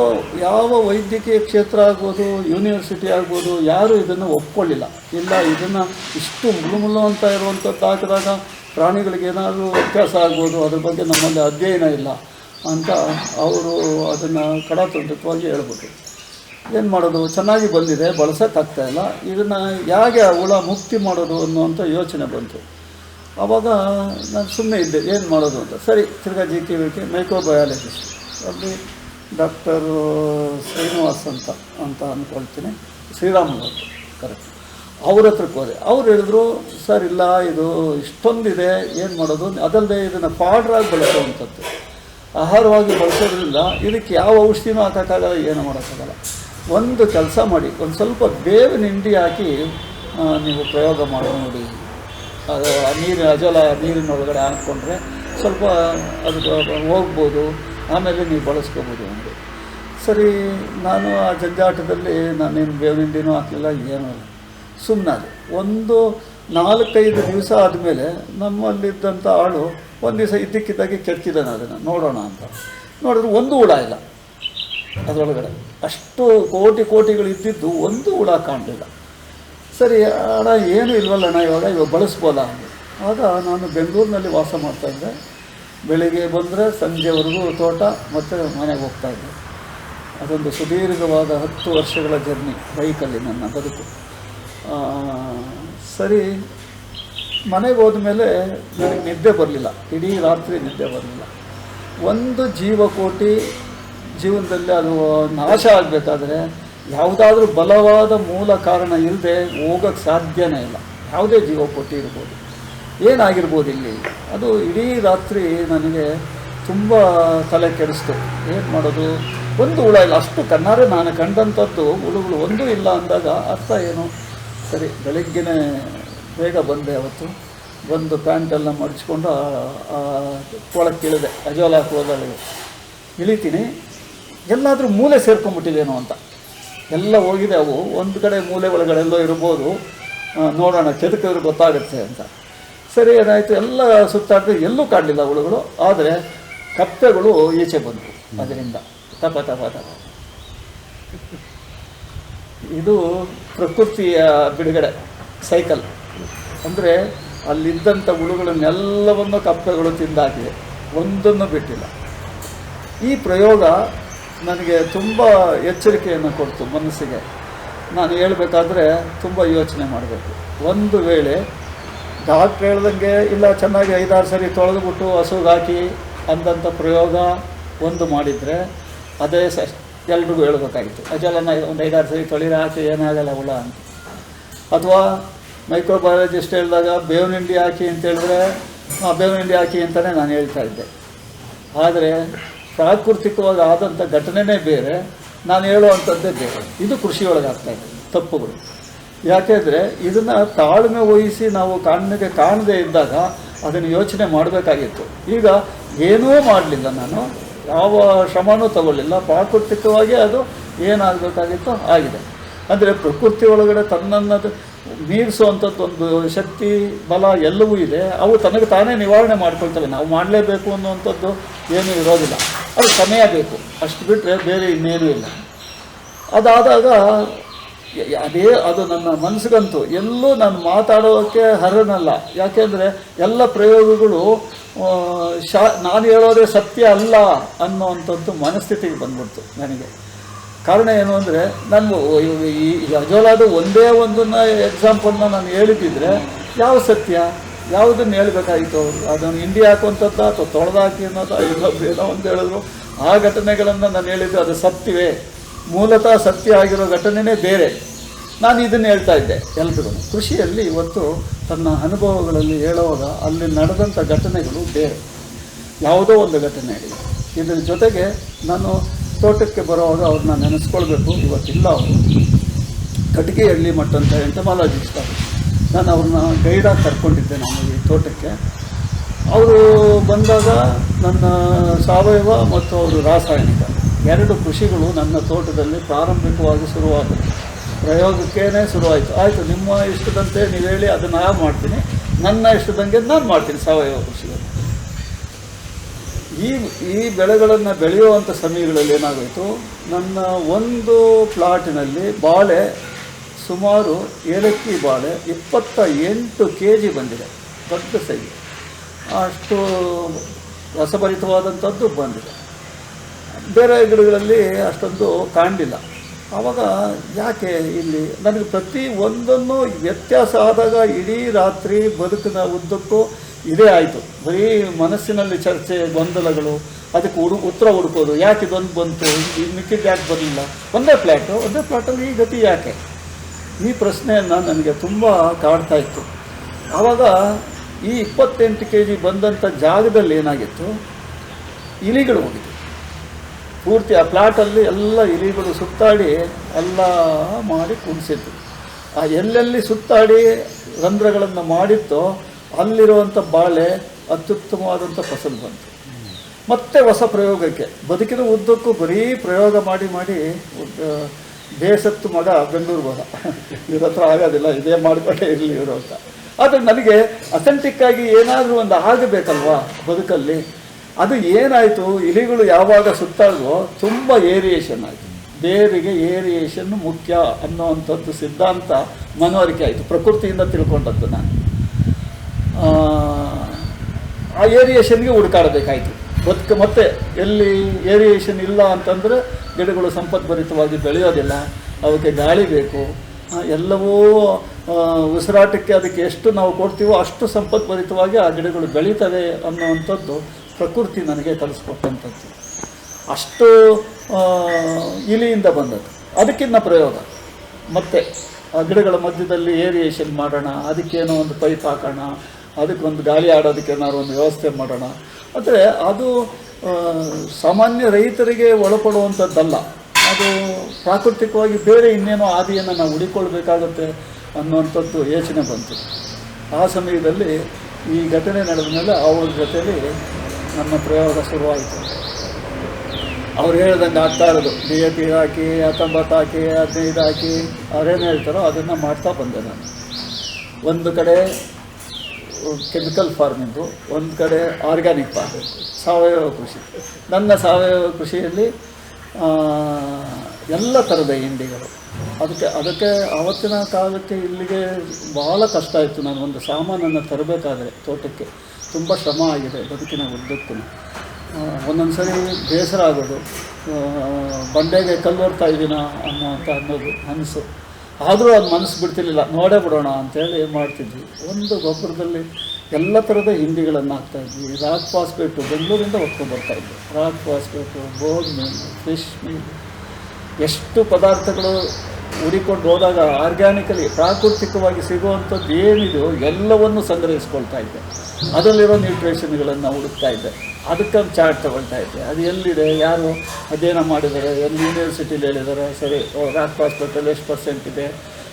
[SPEAKER 1] ಯಾವ ವೈದ್ಯಕೀಯ ಕ್ಷೇತ್ರ ಆಗ್ಬೋದು, ಯೂನಿವರ್ಸಿಟಿ ಆಗ್ಬೋದು, ಯಾರೂ ಇದನ್ನು ಒಪ್ಕೊಳ್ಳಿಲ್ಲ. ಇಲ್ಲ, ಇದನ್ನು ಇಷ್ಟು ಮುಳುಮುಳು ಅಂತ ಇರುವಂಥದ್ದು ಹಾಕಿದಾಗ ಪ್ರಾಣಿಗಳಿಗೆ ಏನಾದರೂ ವ್ಯತ್ಯಾಸ ಆಗ್ಬೋದು, ಅದ್ರ ಬಗ್ಗೆ ನಮ್ಮಲ್ಲಿ ಅಧ್ಯಯನ ಇಲ್ಲ ಅಂತ ಅವರು ಅದನ್ನು ಕಡಾತುಂಟವಾಗಿ ಹೇಳ್ಬಿಟ್ರು. ಏನು ಮಾಡೋದು? ಚೆನ್ನಾಗಿ ಬಂದಿದೆ, ಬಳಸೋಕ್ಕಾಗ್ತಾ ಇಲ್ಲ. ಇದನ್ನು ಹೇಗೆ ಹುಳ ಮುಕ್ತಿ ಮಾಡೋದು ಅನ್ನುವಂಥ ಯೋಚನೆ ಬಂತು. ಆವಾಗ ನಾನು ಸುಮ್ಮನೆ ಇದ್ದೆ, ಏನು ಮಾಡೋದು ಅಂತ. ಸರಿ, ತಿರ್ಗಾ G K V K microbiologist ಅಲ್ಲಿ ಡಾಕ್ಟರು ಶ್ರೀನಿವಾಸ್ ಅಂತ ಅಂತ ಅಂದ್ಕೊಳ್ತೀನಿ ಶ್ರೀರಾಮುಲು ಕರೆಕ್ಟ್ ಅವ್ರ ಹತ್ರಕ್ಕೆ ಹೋದೆ. ಅವ್ರು ಹೇಳಿದ್ರು, ಸರ್, ಇಲ್ಲ, ಇದು ಇಷ್ಟೊಂದಿದೆ, ಏನು ಮಾಡೋದು? ಅದಲ್ಲದೆ ಇದನ್ನು ಪಾಡ್ರಾಗಿ ಬಳಸುವಂಥದ್ದು. ಆಹಾರವಾಗಿ ಬಳಸೋದ್ರಿಂದ ಇದಕ್ಕೆ ಯಾವ ಔಷಧಿನೂ ಹಾಕೋಕ್ಕಾಗಲ್ಲ, ಏನು ಮಾಡೋಕ್ಕಾಗಲ್ಲ. ಒಂದು ಕೆಲಸ ಮಾಡಿ, ಒಂದು ಸ್ವಲ್ಪ ಬೇವಿನ ಹಿಂಡಿ ಹಾಕಿ ನೀವು ಪ್ರಯೋಗ ಮಾಡಿ ನೋಡಿ. ಅದು ಆ ನೀರಿನ, ಅಜಲ ನೀರಿನ ಒಳಗಡೆ ಹಾಕ್ಕೊಂಡ್ರೆ ಸ್ವಲ್ಪ ಅದು ಹೋಗ್ಬೋದು, ಆಮೇಲೆ ನೀವು ಬಳಸ್ಕೋಬೋದು ಅಂದರೆ ಸರಿ, ನಾನು ಆ ಜಂಜಾಟದಲ್ಲಿ ನಾನೇನು ಬೇವಿನ ಹಿಂಡಿನೂ ಹಾಕಲಿಲ್ಲ, ಏನೂ ಇಲ್ಲ. ಸುಮ್ಮನಾದೆ ಒಂದು ನಾಲ್ಕೈದು ದಿವಸ ಆದಮೇಲೆ ನಮ್ಮಲ್ಲಿದ್ದಂಥ ಆಳು ಒಂದು ದಿವಸ ಇದ್ದಕ್ಕಿದ್ದಾಗೆ ಕೆತ್ತಿದ್ದಾನೆ ಅದನ್ನು. ನೋಡೋಣ ಅಂತ. ನೋಡಿದ್ರೆ ಒಂದು ಹುಳ ಇಲ್ಲ ಅದರೊಳಗಡೆ. ಅಷ್ಟು ಕೋಟಿ ಕೋಟಿಗಳು ಇದ್ದಿದ್ದು ಒಂದು ಹುಳ ಕಾಣಲಿಲ್ಲ. ಸರಿ, ಅಣ್ಣ, ಏನು ಇಲ್ವಲ್ಲ ಅಣ್ಣ, ಇವಾಗ? ಇವಾಗ ಬಳಸ್ಬೋದ? ಆಗ ನಾನು ಬೆಂಗಳೂರಿನಲ್ಲಿ ವಾಸ ಮಾಡ್ತಾಯಿದ್ದೆ ಬೆಳಿಗ್ಗೆ ಬಂದರೆ ಸಂಜೆವರೆಗೂ ತೋಟ, ಮತ್ತು ಮನೆಗೆ ಹೋಗ್ತಾಯಿದ್ದೆ ಅದೊಂದು ಸುದೀರ್ಘವಾದ ಹತ್ತು ವರ್ಷಗಳ ಜರ್ನಿ ಬೈಕಲ್ಲಿ ನನ್ನ ಬದುಕು. ಸರಿ, ಮನೆಗೆ ಹೋದ್ಮೇಲೆ ನನಗೆ ನಿದ್ದೆ ಬರಲಿಲ್ಲ. ಇಡೀ ರಾತ್ರಿ ನಿದ್ದೆ ಬರಲಿಲ್ಲ. ಒಂದು ಜೀವಕೋಟಿ ಜೀವನದಲ್ಲಿ ಅದು ನಾಶ ಆಗಬೇಕಾದ್ರೆ ಯಾವುದಾದ್ರೂ ಬಲವಾದ ಮೂಲ ಕಾರಣ ಇಲ್ಲದೆ ಹೋಗೋಕ್ಕೆ ಸಾಧ್ಯನೇ ಇಲ್ಲ. ಯಾವುದೇ ಜೀವಕೋಟಿ ಇರ್ಬೋದು. ಏನಾಗಿರ್ಬೋದು ಇಲ್ಲಿ? ಅದು ಇಡೀ ರಾತ್ರಿ ನನಗೆ ತುಂಬ ತಲೆ ಕೆಡಿಸ್ತು. ಏನು ಮಾಡೋದು? ಒಂದು ಹುಳ ಇಲ್ಲ. ಅಷ್ಟು ಕಣ್ಣಾರೆ ನಾನು ಕಂಡಂಥದ್ದು ಹುಳುಗಳು ಒಂದೂ ಇಲ್ಲ ಅಂದಾಗ ಅರ್ಥ ಏನು? ಸರಿ, ಬೆಳಗ್ಗೆನೇ ಬೇಗ ಬಂದೆ ಅವತ್ತು. ಬಂದು ಪ್ಯಾಂಟೆಲ್ಲ ಮಡಚ್ಕೊಂಡು ಒಳಕ್ಕೆ ಇಳಿದೆ. ಅಜೋಲ ಹಾಕುವುದೊಳಗೆ ಇಳಿತೀನಿ. ಎಲ್ಲಾದರೂ ಮೂಲೆ ಸೇರ್ಕೊಂಡ್ಬಿಟ್ಟಿದೇನೋ ಅಂತ. ಎಲ್ಲ ಹೋಗಿದೆ, ಅವು ಒಂದು ಕಡೆ ಮೂಲೆ ಒಳಗಡೆಲ್ಲೋ ಇರ್ಬೋದು. ನೋಡೋಣ ಕೆದಕಿದ್ರೆ ಗೊತ್ತಾಗುತ್ತೆ ಅಂತ. ಸರಿ, ಏನಾಯಿತು? ಎಲ್ಲ ಸುತ್ತಾಡಿದ್ರೆ ಎಲ್ಲೂ ಕಾಡಲಿಲ್ಲ ಹುಳುಗಳು. ಆದರೆ ಕಪ್ಪೆಗಳು ಈಚೆ ಬಂದವು ಅದರಿಂದ. ತಪ ತಪ ತಪ. ಇದು ಪ್ರಕೃತಿಯ ಬಿಡುಗಡೆ ಸೈಕಲ್ ಅಂದರೆ ಅಲ್ಲಿದ್ದಂಥ ಹುಳುಗಳನ್ನೆಲ್ಲವನ್ನು ಕಪ್ಪೆಗಳು ತಿಂದಾಕಿದೆ ಒಂದನ್ನು ಬಿಟ್ಟಿಲ್ಲ. ಈ ಪ್ರಯೋಗ ನನಗೆ ತುಂಬ ಎಚ್ಚರಿಕೆಯನ್ನು ಕೊಡ್ತು ಮನಸ್ಸಿಗೆ. ನಾನು ಹೇಳಬೇಕಾದ್ರೆ ತುಂಬ ಯೋಚನೆ ಮಾಡಬೇಕು. ಒಂದು ವೇಳೆ ಡಾಕ್ಟ್ರ್ ಹೇಳ್ದಂಗೆ, ಇಲ್ಲ, ಚೆನ್ನಾಗಿ ಐದಾರು ಸರಿ ತೊಳೆದುಬಿಟ್ಟು ಹಸುಗೆ ಹಾಕಿ ಅಂದಂಥ ಪ್ರಯೋಗ ಒಂದು ಮಾಡಿದರೆ ಅದೇ ಸ, ಎಲ್ರಿಗೂ ಹೇಳ್ಬೇಕಾಗಿತ್ತು. ಅಜಲ್ಲ ಒಂದು ಐದಾರು ಸರಿ ತೊಳಿರ ಹಾಕಿ ಏನಾಗಲ್ಲ ಹುಳ ಅಂತ. ಅಥವಾ ಮೈಕ್ರೋಬಯಾಲಜಿಸ್ಟ್ ಹೇಳಿದಾಗ, ಬೇವಿನ ಹಿಂಡಿ ಹಾಕಿ ಅಂತ ಹೇಳಿದ್ರೆ ಆ ಬೇವಿನ ಹಿಂಡಿ ಹಾಕಿ ಅಂತಲೇ ನಾನು ಹೇಳ್ತಾ ಇದ್ದೆ. ಆದರೆ ಪ್ರಾಕೃತಿಕವಾಗಿ ಆದಂಥ ಘಟನೆನೇ ಬೇರೆ, ನಾನು ಹೇಳುವಂಥದ್ದೇ ಬೇರೆ. ಇದು ಕೃಷಿಯೊಳಗೆ ಆಗ್ತಾ ಇದೆ, ತಪ್ಪುಗಳು. ಯಾಕೆಂದರೆ ಇದನ್ನು ತಾಳ್ಮೆ ವಹಿಸಿ ನಾವು ಕಣ್ಣಿಗೆ ಕಾಣದೇ ಇದ್ದಾಗ ಅದನ್ನು ಯೋಚನೆ ಮಾಡಬೇಕಾಗಿತ್ತು. ಈಗ ಏನೂ ಮಾಡಲಿಲ್ಲ ನಾನು, ಯಾವ ಶ್ರಮನೂ ತಗೊಳ್ಳಿಲ್ಲ, ಪ್ರಾಕೃತಿಕವಾಗಿ ಅದು ಏನಾಗಬೇಕಾಗಿತ್ತು ಆಗಿದೆ. ಅಂದರೆ ಪ್ರಕೃತಿ ಒಳಗಡೆ ತನ್ನನ್ನದು ಮೀರಿಸುವಂಥದ್ದು ಒಂದು ಶಕ್ತಿ, ಬಲ ಎಲ್ಲವೂ ಇದೆ, ಅವು ತನಗೆ ತಾನೇ ನಿವಾರಣೆ ಮಾಡ್ಕೊಳ್ತವೆ. ನಾವು ಮಾಡಲೇಬೇಕು ಅನ್ನುವಂಥದ್ದು ಏನೂ ಇರೋದಿಲ್ಲ. ಅದು ಸಮಯ ಬೇಕು. ಅಷ್ಟು ಬಿಟ್ಟರೆ ಬೇರೆ ಇನ್ನೇನೂ ಇಲ್ಲ. ಅದಾದಾಗ ಅದೇ, ಅದು ನನ್ನ ಮನಸ್ಸಿಗಂತೂ. ಎಲ್ಲೂ ನಾನು ಮಾತಾಡೋಕ್ಕೆ ಹರನಲ್ಲ ಯಾಕೆಂದರೆ ಎಲ್ಲ ಪ್ರಯೋಗಗಳು ಶಾ, ನಾನು ಹೇಳೋದೇ ಸತ್ಯ ಅಲ್ಲ ಅನ್ನೋವಂಥದ್ದು ಮನಸ್ಥಿತಿಗೆ ಬಂದ್ಬಿಡ್ತು ನನಗೆ. ಕಾರಣ ಏನು ಅಂದರೆ, ನಾನು ಈ ಅಜೋಲಾದ ಒಂದೇ ಒಂದನ್ನು ಎಕ್ಸಾಂಪಲ್ನ ನಾನು ಹೇಳಿದ್ದಿದ್ರೆ, ಯಾವ ಸತ್ಯ? ಯಾವುದನ್ನು ಹೇಳಬೇಕಾಗಿತ್ತು ಅದನ್ನು ಇಂಡಿ ಹಾಕುವಂಥದ್ದು ಅಥವಾ ತೊಳೆದಾಕಿ ಅನ್ನೋದು? ಏನೋ ಅಂತ ಹೇಳಿದ್ರು. ಆ ಘಟನೆಗಳನ್ನು ನಾನು ಹೇಳಿದ್ದು ಅದು ಸತ್ಯವೇ. ಮೂಲತಃ ಸತ್ಯ ಆಗಿರೋ ಘಟನೆನೇ ಬೇರೆ. ನಾನು ಇದನ್ನು ಹೇಳ್ತಾ ಇದ್ದೆ. ಎಲ್ರಿಗೂ. ಕೃಷಿಯಲ್ಲಿ ಇವತ್ತು ತನ್ನ ಅನುಭವಗಳಲ್ಲಿ ಹೇಳುವಾಗ ಅಲ್ಲಿ ನಡೆದಂಥ ಘಟನೆಗಳು ಬೇರೆ. ಯಾವುದೋ ಒಂದು ಘಟನೆ ಇದೆ. ಇದರ ಜೊತೆಗೆ ನಾನು ತೋಟಕ್ಕೆ ಬರುವಾಗ ಅವ್ರನ್ನ ನೆನೆಸ್ಕೊಳ್ಬೇಕು. ಇವತ್ತಿಲ್ಲ ಅವರು. ಕಟ್ಟಿಗೆ ಹಳ್ಳಿ ಮಠ ಅಂತ ಅವರು ನಾನು ಅವ್ರನ್ನ ಗೈಡಾಗಿ ಕರ್ಕೊಂಡಿದ್ದೆ ನಾನು ಈ ತೋಟಕ್ಕೆ. ಅವರು ಬಂದಾಗ ನನ್ನ ಸಾವಯವ ಮತ್ತು ಅವರು ರಾಸಾಯನಿಕ ಎರಡು ಕೃಷಿಗಳು ನನ್ನ ತೋಟದಲ್ಲಿ ಪ್ರಾರಂಭಿಕವಾಗಿ ಶುರುವಾಗುತ್ತೆ ಪ್ರಯೋಗಕ್ಕೇನೆ ಶುರುವಾಯಿತು. ಆಯಿತು, ನಿಮ್ಮ ಇಷ್ಟದಂತೆ ನೀವು ಹೇಳಿ ಅದನ್ನು ನಾನು ಮಾಡ್ತೀನಿ. ನನ್ನ ಇಷ್ಟದಂಗೆ ನಾನು ಮಾಡ್ತೀನಿ ಸಾವಯವ ಕೃಷಿಗಳು ಈ ಈ ಬೆಳೆಗಳನ್ನು ಬೆಳೆಯುವಂಥ ಸಮಯಗಳಲ್ಲಿ ಏನಾಗೋಯಿತು? ನನ್ನ ಒಂದು ಪ್ಲಾಟಿನಲ್ಲಿ ಬಾಳೆ ಸುಮಾರು ಏಲಕ್ಕಿ ಬಾಳೆ ಇಪ್ಪತ್ತ ಎಂಟು ಕೆ ಜಿ ಬಂದಿದೆ. ದೊಡ್ಡ ಸೈಜ್ ಅಷ್ಟು ರಸಭರಿತವಾದಂಥದ್ದು ಬಂದಿದೆ. ಬೇರೆ ಗಿಡಗಳಲ್ಲಿ ಅಷ್ಟೊಂದು ಕಾಣಲಿಲ್ಲ. ಆವಾಗ ಯಾಕೆ ಇಲ್ಲಿ? ನನಗೆ ಪ್ರತಿ ಒಂದನ್ನು ವ್ಯತ್ಯಾಸ ಆದಾಗ ಇಡೀ ರಾತ್ರಿ ಬದುಕಿನ ಉದ್ದಕ್ಕೂ ಇದೇ ಆಯಿತು. ಬರೀ ಮನಸ್ಸಿನಲ್ಲಿ ಚರ್ಚೆ, ಗೊಂದಲಗಳು, ಅದಕ್ಕೆ ಹುಡು ಉತ್ತರ ಹುಡುಕೋದು. ಯಾಕೆ ಇದೊಂದು ಬಂತು? ಮಿಕ್ಕಿದ್ದು ಯಾಕೆ ಬರಲಿಲ್ಲ? ಒಂದೇ ಪ್ಲ್ಯಾಟು ಒಂದೇ ಪ್ಲಾಟಲ್ಲಿ ಈ ಗತಿ ಯಾಕೆ? ಈ ಪ್ರಶ್ನೆಯನ್ನು ನನಗೆ ತುಂಬ ಕಾಡ್ತಾ ಇತ್ತು. ಆವಾಗ ಈ ಇಪ್ಪತ್ತೆಂಟು ಕೆ ಜಿ ಬಂದಂಥ ಜಾಗದಲ್ಲಿ ಏನಾಗಿತ್ತು? ಇಲಿಗಳು ಹೋಗಿತ್ತು ಪೂರ್ತಿ ಆ ಪ್ಲಾಟಲ್ಲಿ ಎಲ್ಲ ಇಲಿಗಳು ಸುತ್ತಾಡಿ ಎಲ್ಲ ಮಾಡಿ ಕುಣಿಸಿದ್ದು ಆ ಎಲ್ಲೆಲ್ಲಿ ಸುತ್ತಾಡಿ ರಂಧ್ರಗಳನ್ನು ಮಾಡಿತ್ತೋ ಅಲ್ಲಿರುವಂಥ ಬಾಳೆ ಅತ್ಯುತ್ತಮವಾದಂಥ ಫಸಲು ಬಂತು. ಮತ್ತೆ ಹೊಸ ಪ್ರಯೋಗಕ್ಕೆ ಬದುಕಿನ ಉದ್ದಕ್ಕೂ ಬರೀ ಪ್ರಯೋಗ ಮಾಡಿ ಮಾಡಿ ಬೇಸತ್ತು ಮಗ ಬೆಂಗಳೂರು ಹೋದ ಇವ್ರ ಹತ್ರ ಆಗೋದಿಲ್ಲ, ಇದೇ ಮಾಡಿಕೊಂಡೇ ಇರಲಿ ಇವರು ಅಂತ. ಆದರೆ ನನಗೆ ಅಥೆಂಟಿಕ್ ಆಗಿ ಏನಾದರೂ ಒಂದು ಆಗಬೇಕಲ್ವಾ ಬದುಕಲ್ಲಿ? ಅದು ಏನಾಯಿತು? ಇಲಿಗಳು ಯಾವಾಗ ಸುತ್ತಾಗೋ ತುಂಬ ಏರಿಯೇಷನ್ ಆಯಿತು. ಬೇರಿಗೆ ಏರಿಯೇಷನ್ ಮುಖ್ಯ ಅನ್ನೋವಂಥದ್ದು ಸಿದ್ಧಾಂತ ಮನವರಿಕೆ ಆಯಿತು, ಪ್ರಕೃತಿಯಿಂದ ತಿಳ್ಕೊಂಡದ್ದು ನಾನು. ಆ ಏರಿಯೇಷನ್ಗೆ ಹುಡುಕಾಡಬೇಕಾಯಿತು. ಬದುಕು ಮತ್ತೆ ಎಲ್ಲಿ ಏರಿಯೇಷನ್ ಇಲ್ಲ ಅಂತಂದರೆ ಗಿಡಗಳು ಸಂಪದ್ಭರಿತವಾಗಿ ಬೆಳೆಯೋದಿಲ್ಲ, ಅವಕ್ಕೆ ಗಾಳಿ ಬೇಕು ಎಲ್ಲವೂ ಉಸಿರಾಟಕ್ಕೆ ಅದಕ್ಕೆ ಎಷ್ಟು ನಾವು ಕೊಡ್ತೀವೋ ಅಷ್ಟು ಸಂಪದ್ಭರಿತವಾಗಿ ಆ ಗಿಡಗಳು ಬೆಳೀತವೆ ಅನ್ನುವಂಥದ್ದು ಪ್ರಕೃತಿ ನನಗೆ ಕಲಿಸ್ಕೊಟ್ಟಂಥದ್ದು ಅಷ್ಟು ಇಲಿಯಿಂದ ಬಂದದ್ದು. ಅದಕ್ಕಿನ್ನ ಪ್ರಯೋಗ. ಮತ್ತೆ, ಆ ಗಿಡಗಳ ಮಧ್ಯದಲ್ಲಿ ಏರಿಯೇಷನ್ ಮಾಡೋಣ, ಅದಕ್ಕೇನೋ ಒಂದು ಪೈಪ್ ಹಾಕೋಣ, ಅದಕ್ಕೊಂದು ಗಾಳಿ ಆಡೋದಕ್ಕೆ ಏನಾದ್ರು ಒಂದು ವ್ಯವಸ್ಥೆ ಮಾಡೋಣ. ಅಂದರೆ ಅದು ಸಾಮಾನ್ಯ ರೈತರಿಗೆ ಒಳಪಡುವಂಥದ್ದಲ್ಲ. ಅದು ಪ್ರಾಕೃತಿಕವಾಗಿ ಬೇರೆ ಇನ್ನೇನೋ ಆದಿಯನ್ನು ನಾವು ಹುಡಿಕೊಳ್ಬೇಕಾಗುತ್ತೆ ಅನ್ನುವಂಥದ್ದು ಯೋಚನೆ ಬಂತು. ಆ ಸಮಯದಲ್ಲಿ ಈ ಘಟನೆ ನಡೆದ ಮೇಲೆ ಅವ್ರ ಜೊತೆಯಲ್ಲಿ ನನ್ನ ಪ್ರಯೋಗ ಶುರುವಾಯಿತು. ಅವ್ರು ಹೇಳ್ದಂಗೆ ಆಗ್ತಾ ಇರೋದು ಡಿ ಎ ಪಿ ಹಾಕಿ, ಹತ್ತೊಂಬತ್ತು ಹಾಕಿ, ಹದಿನೈದು ಹಾಕಿ, ಅವ್ರೇನು ಹೇಳ್ತಾರೋ ಅದನ್ನು ಮಾಡ್ತಾ ಬಂದೆ ನಾನು. ಒಂದು ಕಡೆ ಕೆಮಿಕಲ್ ಫಾರ್ಮಿಂಗು, ಒಂದು ಕಡೆ ಆರ್ಗ್ಯಾನಿಕ್ ಫಾರ್ಮಿಂಗ್, ಸಾವಯವ ಕೃಷಿ. ನನ್ನ ಸಾವಯವ ಕೃಷಿಯಲ್ಲಿ ಎಲ್ಲ ಥರದ ಹಿಂಡಿಗಳು. ಅದಕ್ಕೆ ಅದಕ್ಕೆ ಆವತ್ತಿನ ಕಾಲಕ್ಕೆ ಇಲ್ಲಿಗೆ ಭಾಳ ಕಷ್ಟ ಆಯಿತು. ನಾನು ಒಂದು ಸಾಮಾನನ್ನು ತರಬೇಕಾದ್ರೆ ತೋಟಕ್ಕೆ. ತುಂಬ ಶ್ರಮ ಆಗಿದೆ ಬದುಕಿನ ಉದ್ದಕ್ಕೂ. ಒಂದೊಂದು ಸರಿ ಬೇಸರ ಆಗೋದು. ಬಂಡೆಗೆ ಕಲ್ಲು ಇದ್ದೀನ ಅಂತ ಅನ್ನೋದು ಮನಸ್ಸು. ಆದರೂ ಅದು ಮನಸ್ಸು ಬಿಡ್ತಿರ್ಲಿಲ್ಲ. ನೋಡೇ ಬಿಡೋಣ ಅಂತೇಳಿ ಮಾಡ್ತಿದ್ವಿ. ಒಂದು ಗೊಬ್ಬರದಲ್ಲಿ ಎಲ್ಲ ಥರದ ಹಿಂಡಿಗಳನ್ನು ಹಾಕ್ತಾಯಿದ್ವಿ ರಾಕ್ ಫಾಸ್ಪೇಟು ಬೆಂಗಳೂರಿಂದ ಹೊತ್ಕೊಂಡು ಬರ್ತಾಯಿದ್ವಿ ರಾಕ್ ಫಾಸ್ಫೇಟು ಬೋರ್ಡ್ ಮೀನು ಫಿಶ್ ಮೀನು ಎಷ್ಟು ಪದಾರ್ಥಗಳು ಹುಡಿಕೊಂಡು ಹೋದಾಗ ಆರ್ಗ್ಯಾನಿಕಲಿ ಪ್ರಾಕೃತಿಕವಾಗಿ ಸಿಗುವಂಥದ್ದು ಏನಿದೆಯೋ ಎಲ್ಲವನ್ನು ಸಂಗ್ರಹಿಸ್ಕೊಳ್ತಾ ಇದ್ದೆ. ಅದರಲ್ಲಿರೋ ನ್ಯೂಟ್ರಿಷನ್ಗಳನ್ನು ಹುಡುಕ್ತಾ ಇದ್ದೆ. ಅದಕ್ಕೆ ಚಾರ್ಟ್ ತೊಗೊಳ್ತಾ ಇದ್ದೆ. ಅದು ಎಲ್ಲಿದೆ? ಯಾರು ಅಧ್ಯಯನ ಮಾಡಿದ್ದಾರೆ? ಎಲ್ಲಿ ಯೂನಿವರ್ಸಿಟಿಲಿ ಹೇಳಿದ್ದಾರೆ? ಸರಿ ರಾಕ್ ಫಾಸ್ಫೇಟಲ್ಲಿ ಎಷ್ಟು ಪರ್ಸೆಂಟ್ ಇದೆ?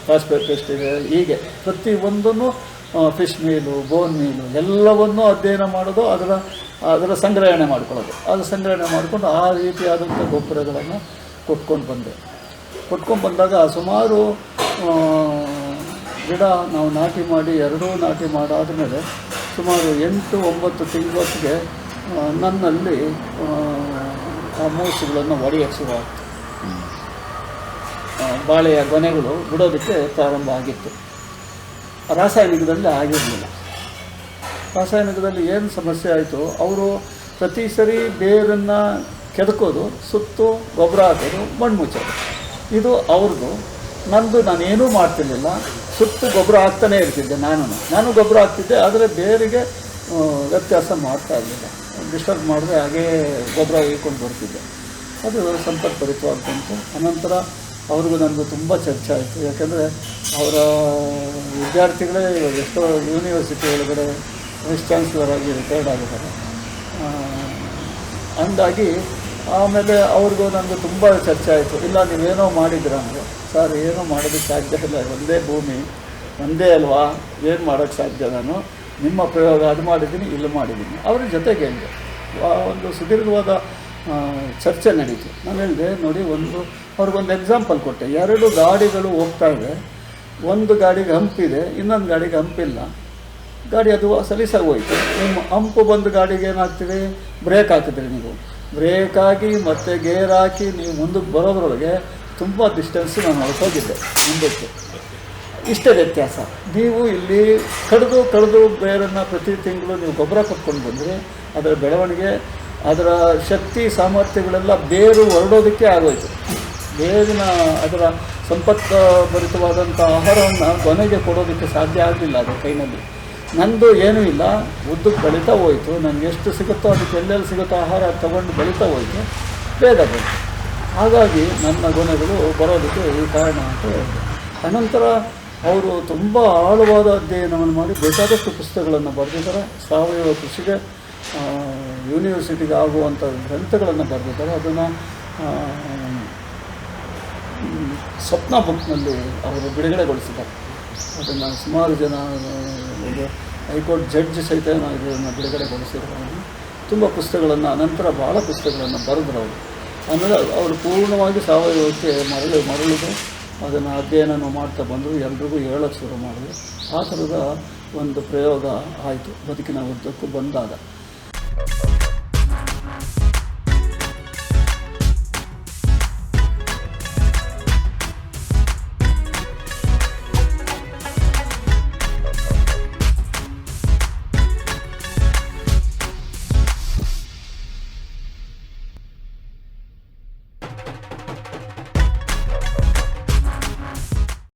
[SPEAKER 1] ಪಾಸ್ಪೆಟ್ ಎಷ್ಟಿದೆ? ಹೀಗೆ. ಪ್ರತಿ ಒಂದನ್ನು ಫಿಶ್ ಮೀಲು ಬೋನ್ ಮೀಲು ಎಲ್ಲವನ್ನೂ ಅಧ್ಯಯನ ಮಾಡೋದು, ಅದರ ಅದರ ಸಂಗ್ರಹಣೆ ಮಾಡ್ಕೊಳ್ಳೋದು. ಅದು ಸಂಗ್ರಹಣೆ ಮಾಡಿಕೊಂಡು ಆ ರೀತಿಯಾದಂಥ ಗೊಬ್ಬರಗಳನ್ನು ಕೊಟ್ಕೊಂಡು ಬಂದೆ. ಕೊಟ್ಕೊಂಡು ಬಂದಾಗ ಸುಮಾರು ಗಿಡ ನಾವು ನಾಟಿ ಮಾಡಿ, ಎರಡೂ ನಾಟಿ ಮಾಡಾದ ಮೇಲೆ ಸುಮಾರು ಎಂಟು ಒಂಬತ್ತು ತಿಂಗಳೊತ್ತಿಗೆ ನನ್ನಲ್ಲಿ ಆ, ಮೂಸುಗಳನ್ನು ಒಡೆಯಕ್ಕೆ ಶುರು ಆ, ಬಾಳೆಯ ಗೊನೆಗಳು ಬಿಡೋದಕ್ಕೆ ಪ್ರಾರಂಭ ಆಗಿತ್ತು. ರಾಸಾಯನಿಕದಲ್ಲಿ ಆಗಿರಲಿಲ್ಲ. ರಾಸಾಯನಿಕದಲ್ಲಿ ಏನು ಸಮಸ್ಯೆ ಆಯಿತು? ಅವರು ಪ್ರತಿ ಸರಿ ಬೇರನ್ನು ಕೆದಕೋದು ಸುತ್ತು ಗೊಬ್ಬರ ಹಾಕೋದು ಮಣ್ಣು ಮುಚ್ಚೋದು. ಇದು ಅವ್ರದ್ದು ನಂದು ನಾನೇನೂ ಮಾಡ್ತಿರ್ಲಿಲ್ಲ. ಸುತ್ತು ಗೊಬ್ಬರ ಹಾಕ್ತಾನೆ ಇರ್ತಿದ್ದೆ ನಾನು ನಾನು ಗೊಬ್ಬರ ಹಾಕ್ತಿದ್ದೆ ಆದರೆ ಬೇರಿಗೆ ವ್ಯತ್ಯಾಸ ಮಾಡ್ತಾ ಇರಲಿಲ್ಲ. ಡಿಸ್ಟರ್ಬ್ ಮಾಡಿದ್ರೆ ಹಾಗೇ ಗೊಬ್ಬರ ಹೊಯ್ಕೊಂಡು ಬರ್ತಿದ್ದೆ. ಅದು ಸಂಪರ್ಕಭರಿತವಾಗಿ ಬಂತು ಅನಂತರ ಅವ್ರಿಗೂ ನನಗೂ ತುಂಬ ಚರ್ಚೆ ಆಯಿತು. ಯಾಕೆಂದರೆ ಅವರ ವಿದ್ಯಾರ್ಥಿಗಳೇ ಇವಾಗ ಎಷ್ಟೋ ಯೂನಿವರ್ಸಿಟಿ ಒಳಗಡೆ ವೈಸ್ ಚಾನ್ಸಲರ್ ಆಗಿ ರಿಟೈರ್ಡ್ ಆಗಿದ್ದಾರೆ. ಹಂಗಾಗಿ ಆಮೇಲೆ ಅವ್ರಿಗೂ ನನಗೆ ತುಂಬ ಚರ್ಚೆ ಆಯಿತು. ಇಲ್ಲ, ನೀವೇನೋ ಮಾಡಿದ್ರ ಅಂದರೆ. ಸರ್, ಏನೋ ಮಾಡೋದಕ್ಕೆ ಸಾಧ್ಯ ಇಲ್ಲ. ಒಂದೇ ಭೂಮಿ, ಒಂದೇ ಅಲ್ವಾ? ಏನು ಮಾಡೋಕ್ಕೆ ಸಾಧ್ಯ ನಾನು? ನಿಮ್ಮ ಪ್ರಯೋಗ ಅದು ಮಾಡಿದ್ದೀನಿ, ಇಲ್ಲಿ ಮಾಡಿದ್ದೀನಿ. ಅವರ ಜೊತೆಗೆ ಹೇಳಿದೆ ಒಂದು ಸುದೀರ್ಘವಾದ ಚರ್ಚೆ ನಡೀತು. ನಾನು ಹೇಳಿದೆ, ನೋಡಿ, ಒಂದು ಅವ್ರಿಗೊಂದು ಎಕ್ಸಾಂಪಲ್ ಕೊಟ್ಟೆ. ಎರಡು ಗಾಡಿಗಳು ಹೋಗ್ತಾ ಇದೆ. ಒಂದು ಗಾಡಿಗೆ ಹಂಪಿದೆ ಇನ್ನೊಂದು ಗಾಡಿಗೆ ಹಂಪಿಲ್ಲ ಗಾಡಿ ಅದು ಸಲೀಸಾಗಿ ಹೋಯ್ತು. ನಿಮ್ಮ ಹಂಪು ಬಂದು ಗಾಡಿಗೆ ಏನಾಗ್ತಿದೆ? ಬ್ರೇಕ್ ಹಾಕಿದ್ರಿ ನೀವು. ಬ್ರೇಕ್ ಆಗಿ ಮತ್ತೆ ಗೇರ್ ಹಾಕಿ ನೀವು ಮುಂದಕ್ಕೆ ಬರೋದ್ರೊಳಗೆ ತುಂಬ ಡಿಸ್ಟೆನ್ಸ್ ನಾನು ಹೊರಟೋಗಿದ್ದೆ, ಮುಂದಕ್ಕೆ. ಇಷ್ಟೇ ವ್ಯತ್ಯಾಸ. ನೀವು ಇಲ್ಲಿ ಕಡಿದು ಕಡಿದು ಬೇರನ್ನು ಪ್ರತಿ ತಿಂಗಳು ನೀವು ಗೊಬ್ಬರ ಕೊಟ್ಕೊಂಡು ಬಂದರೆ ಅದರ ಬೆಳವಣಿಗೆ, ಅದರ ಶಕ್ತಿ, ಸಾಮರ್ಥ್ಯಗಳೆಲ್ಲ ಬೇರು ಹೊರಡೋದಕ್ಕೆ ಆಗೋಯಿತು. ಬೇರಿನ ಅದರ ಸಂಪತ್ತು ಭರಿತವಾದಂಥ ಆಹಾರವನ್ನು ಕೊನೆಗೆ ಕೊಡೋದಕ್ಕೆ ಸಾಧ್ಯ ಆಗಲಿಲ್ಲ ಅದರ ಕೈನಲ್ಲಿ. ನಂದು ಏನೂ ಇಲ್ಲ. ಉದ್ದಕ್ಕೆ ಬೆಳೀತಾ ಹೋಯಿತು. ನನಗೆ ಎಷ್ಟು ಸಿಗುತ್ತೋ ಅದಕ್ಕೆ ಎಲ್ಲೆಲ್ಲಿ ಸಿಗುತ್ತೋ ಆಹಾರ ತಗೊಂಡು ಬೆಳೀತಾ ಹೋಯಿತು. ಬೇಗ ಬಂತು. ಹಾಗಾಗಿ ನನ್ನ ಗುಣಗಳು ಬರೋದಕ್ಕೆ ಈ ಕಾರಣ ಅಂತ ಹೇಳಿದೆ. ಅನಂತರ ಅವರು ತುಂಬ ಆಳವಾದ ಅಧ್ಯಯನವನ್ನು ಮಾಡಿ ಬೇಕಾದಷ್ಟು ಪುಸ್ತಕಗಳನ್ನು ಬರೆದಿದ್ದಾರೆ. ಸಾವಯವ ಕೃಷಿಗೆ ಯೂನಿವರ್ಸಿಟಿಗೆ ಆಗುವಂಥ ಗ್ರಂಥಗಳನ್ನು ಬರೆದಿದ್ದಾರೆ. ಅದನ್ನು ಸ್ವಪ್ನ ಬುಕ್ನಲ್ಲಿ ಅವರು ಬಿಡುಗಡೆಗೊಳಿಸಿದ್ದಾರೆ. ಅದನ್ನು ಸುಮಾರು ಜನ, ಒಂದು ಹೈಕೋರ್ಟ್ ಜಡ್ಜ್ ಸಹಿತ ಇದನ್ನು ಬಿಡುಗಡೆಗೊಳಿಸಿದ್ದಾರೆ. ತುಂಬ ಪುಸ್ತಕಗಳನ್ನು, ಅನಂತರ ಭಾಳ ಪುಸ್ತಕಗಳನ್ನು ಬರೆದ್ರು ಅವರು. ಆಮೇಲೆ ಅವರು ಪೂರ್ಣವಾಗಿ ಸಾವಯವಕ್ಕೆ ಮರಳು ಮರಳಿದೆ ಅದನ್ನು ಅಧ್ಯಯನ ಮಾಡ್ತಾ ಬಂದರು, ಎಲ್ರಿಗೂ ಹೇಳೋಕ್ಕೆ ಶುರು ಮಾಡಿದ್ರು. ಆ ಥರದ ಒಂದು ಪ್ರಯೋಗ ಆಯಿತು, ಬದುಕಿನ ಉದ್ದಕ್ಕೂ ಬಂದಾಗ.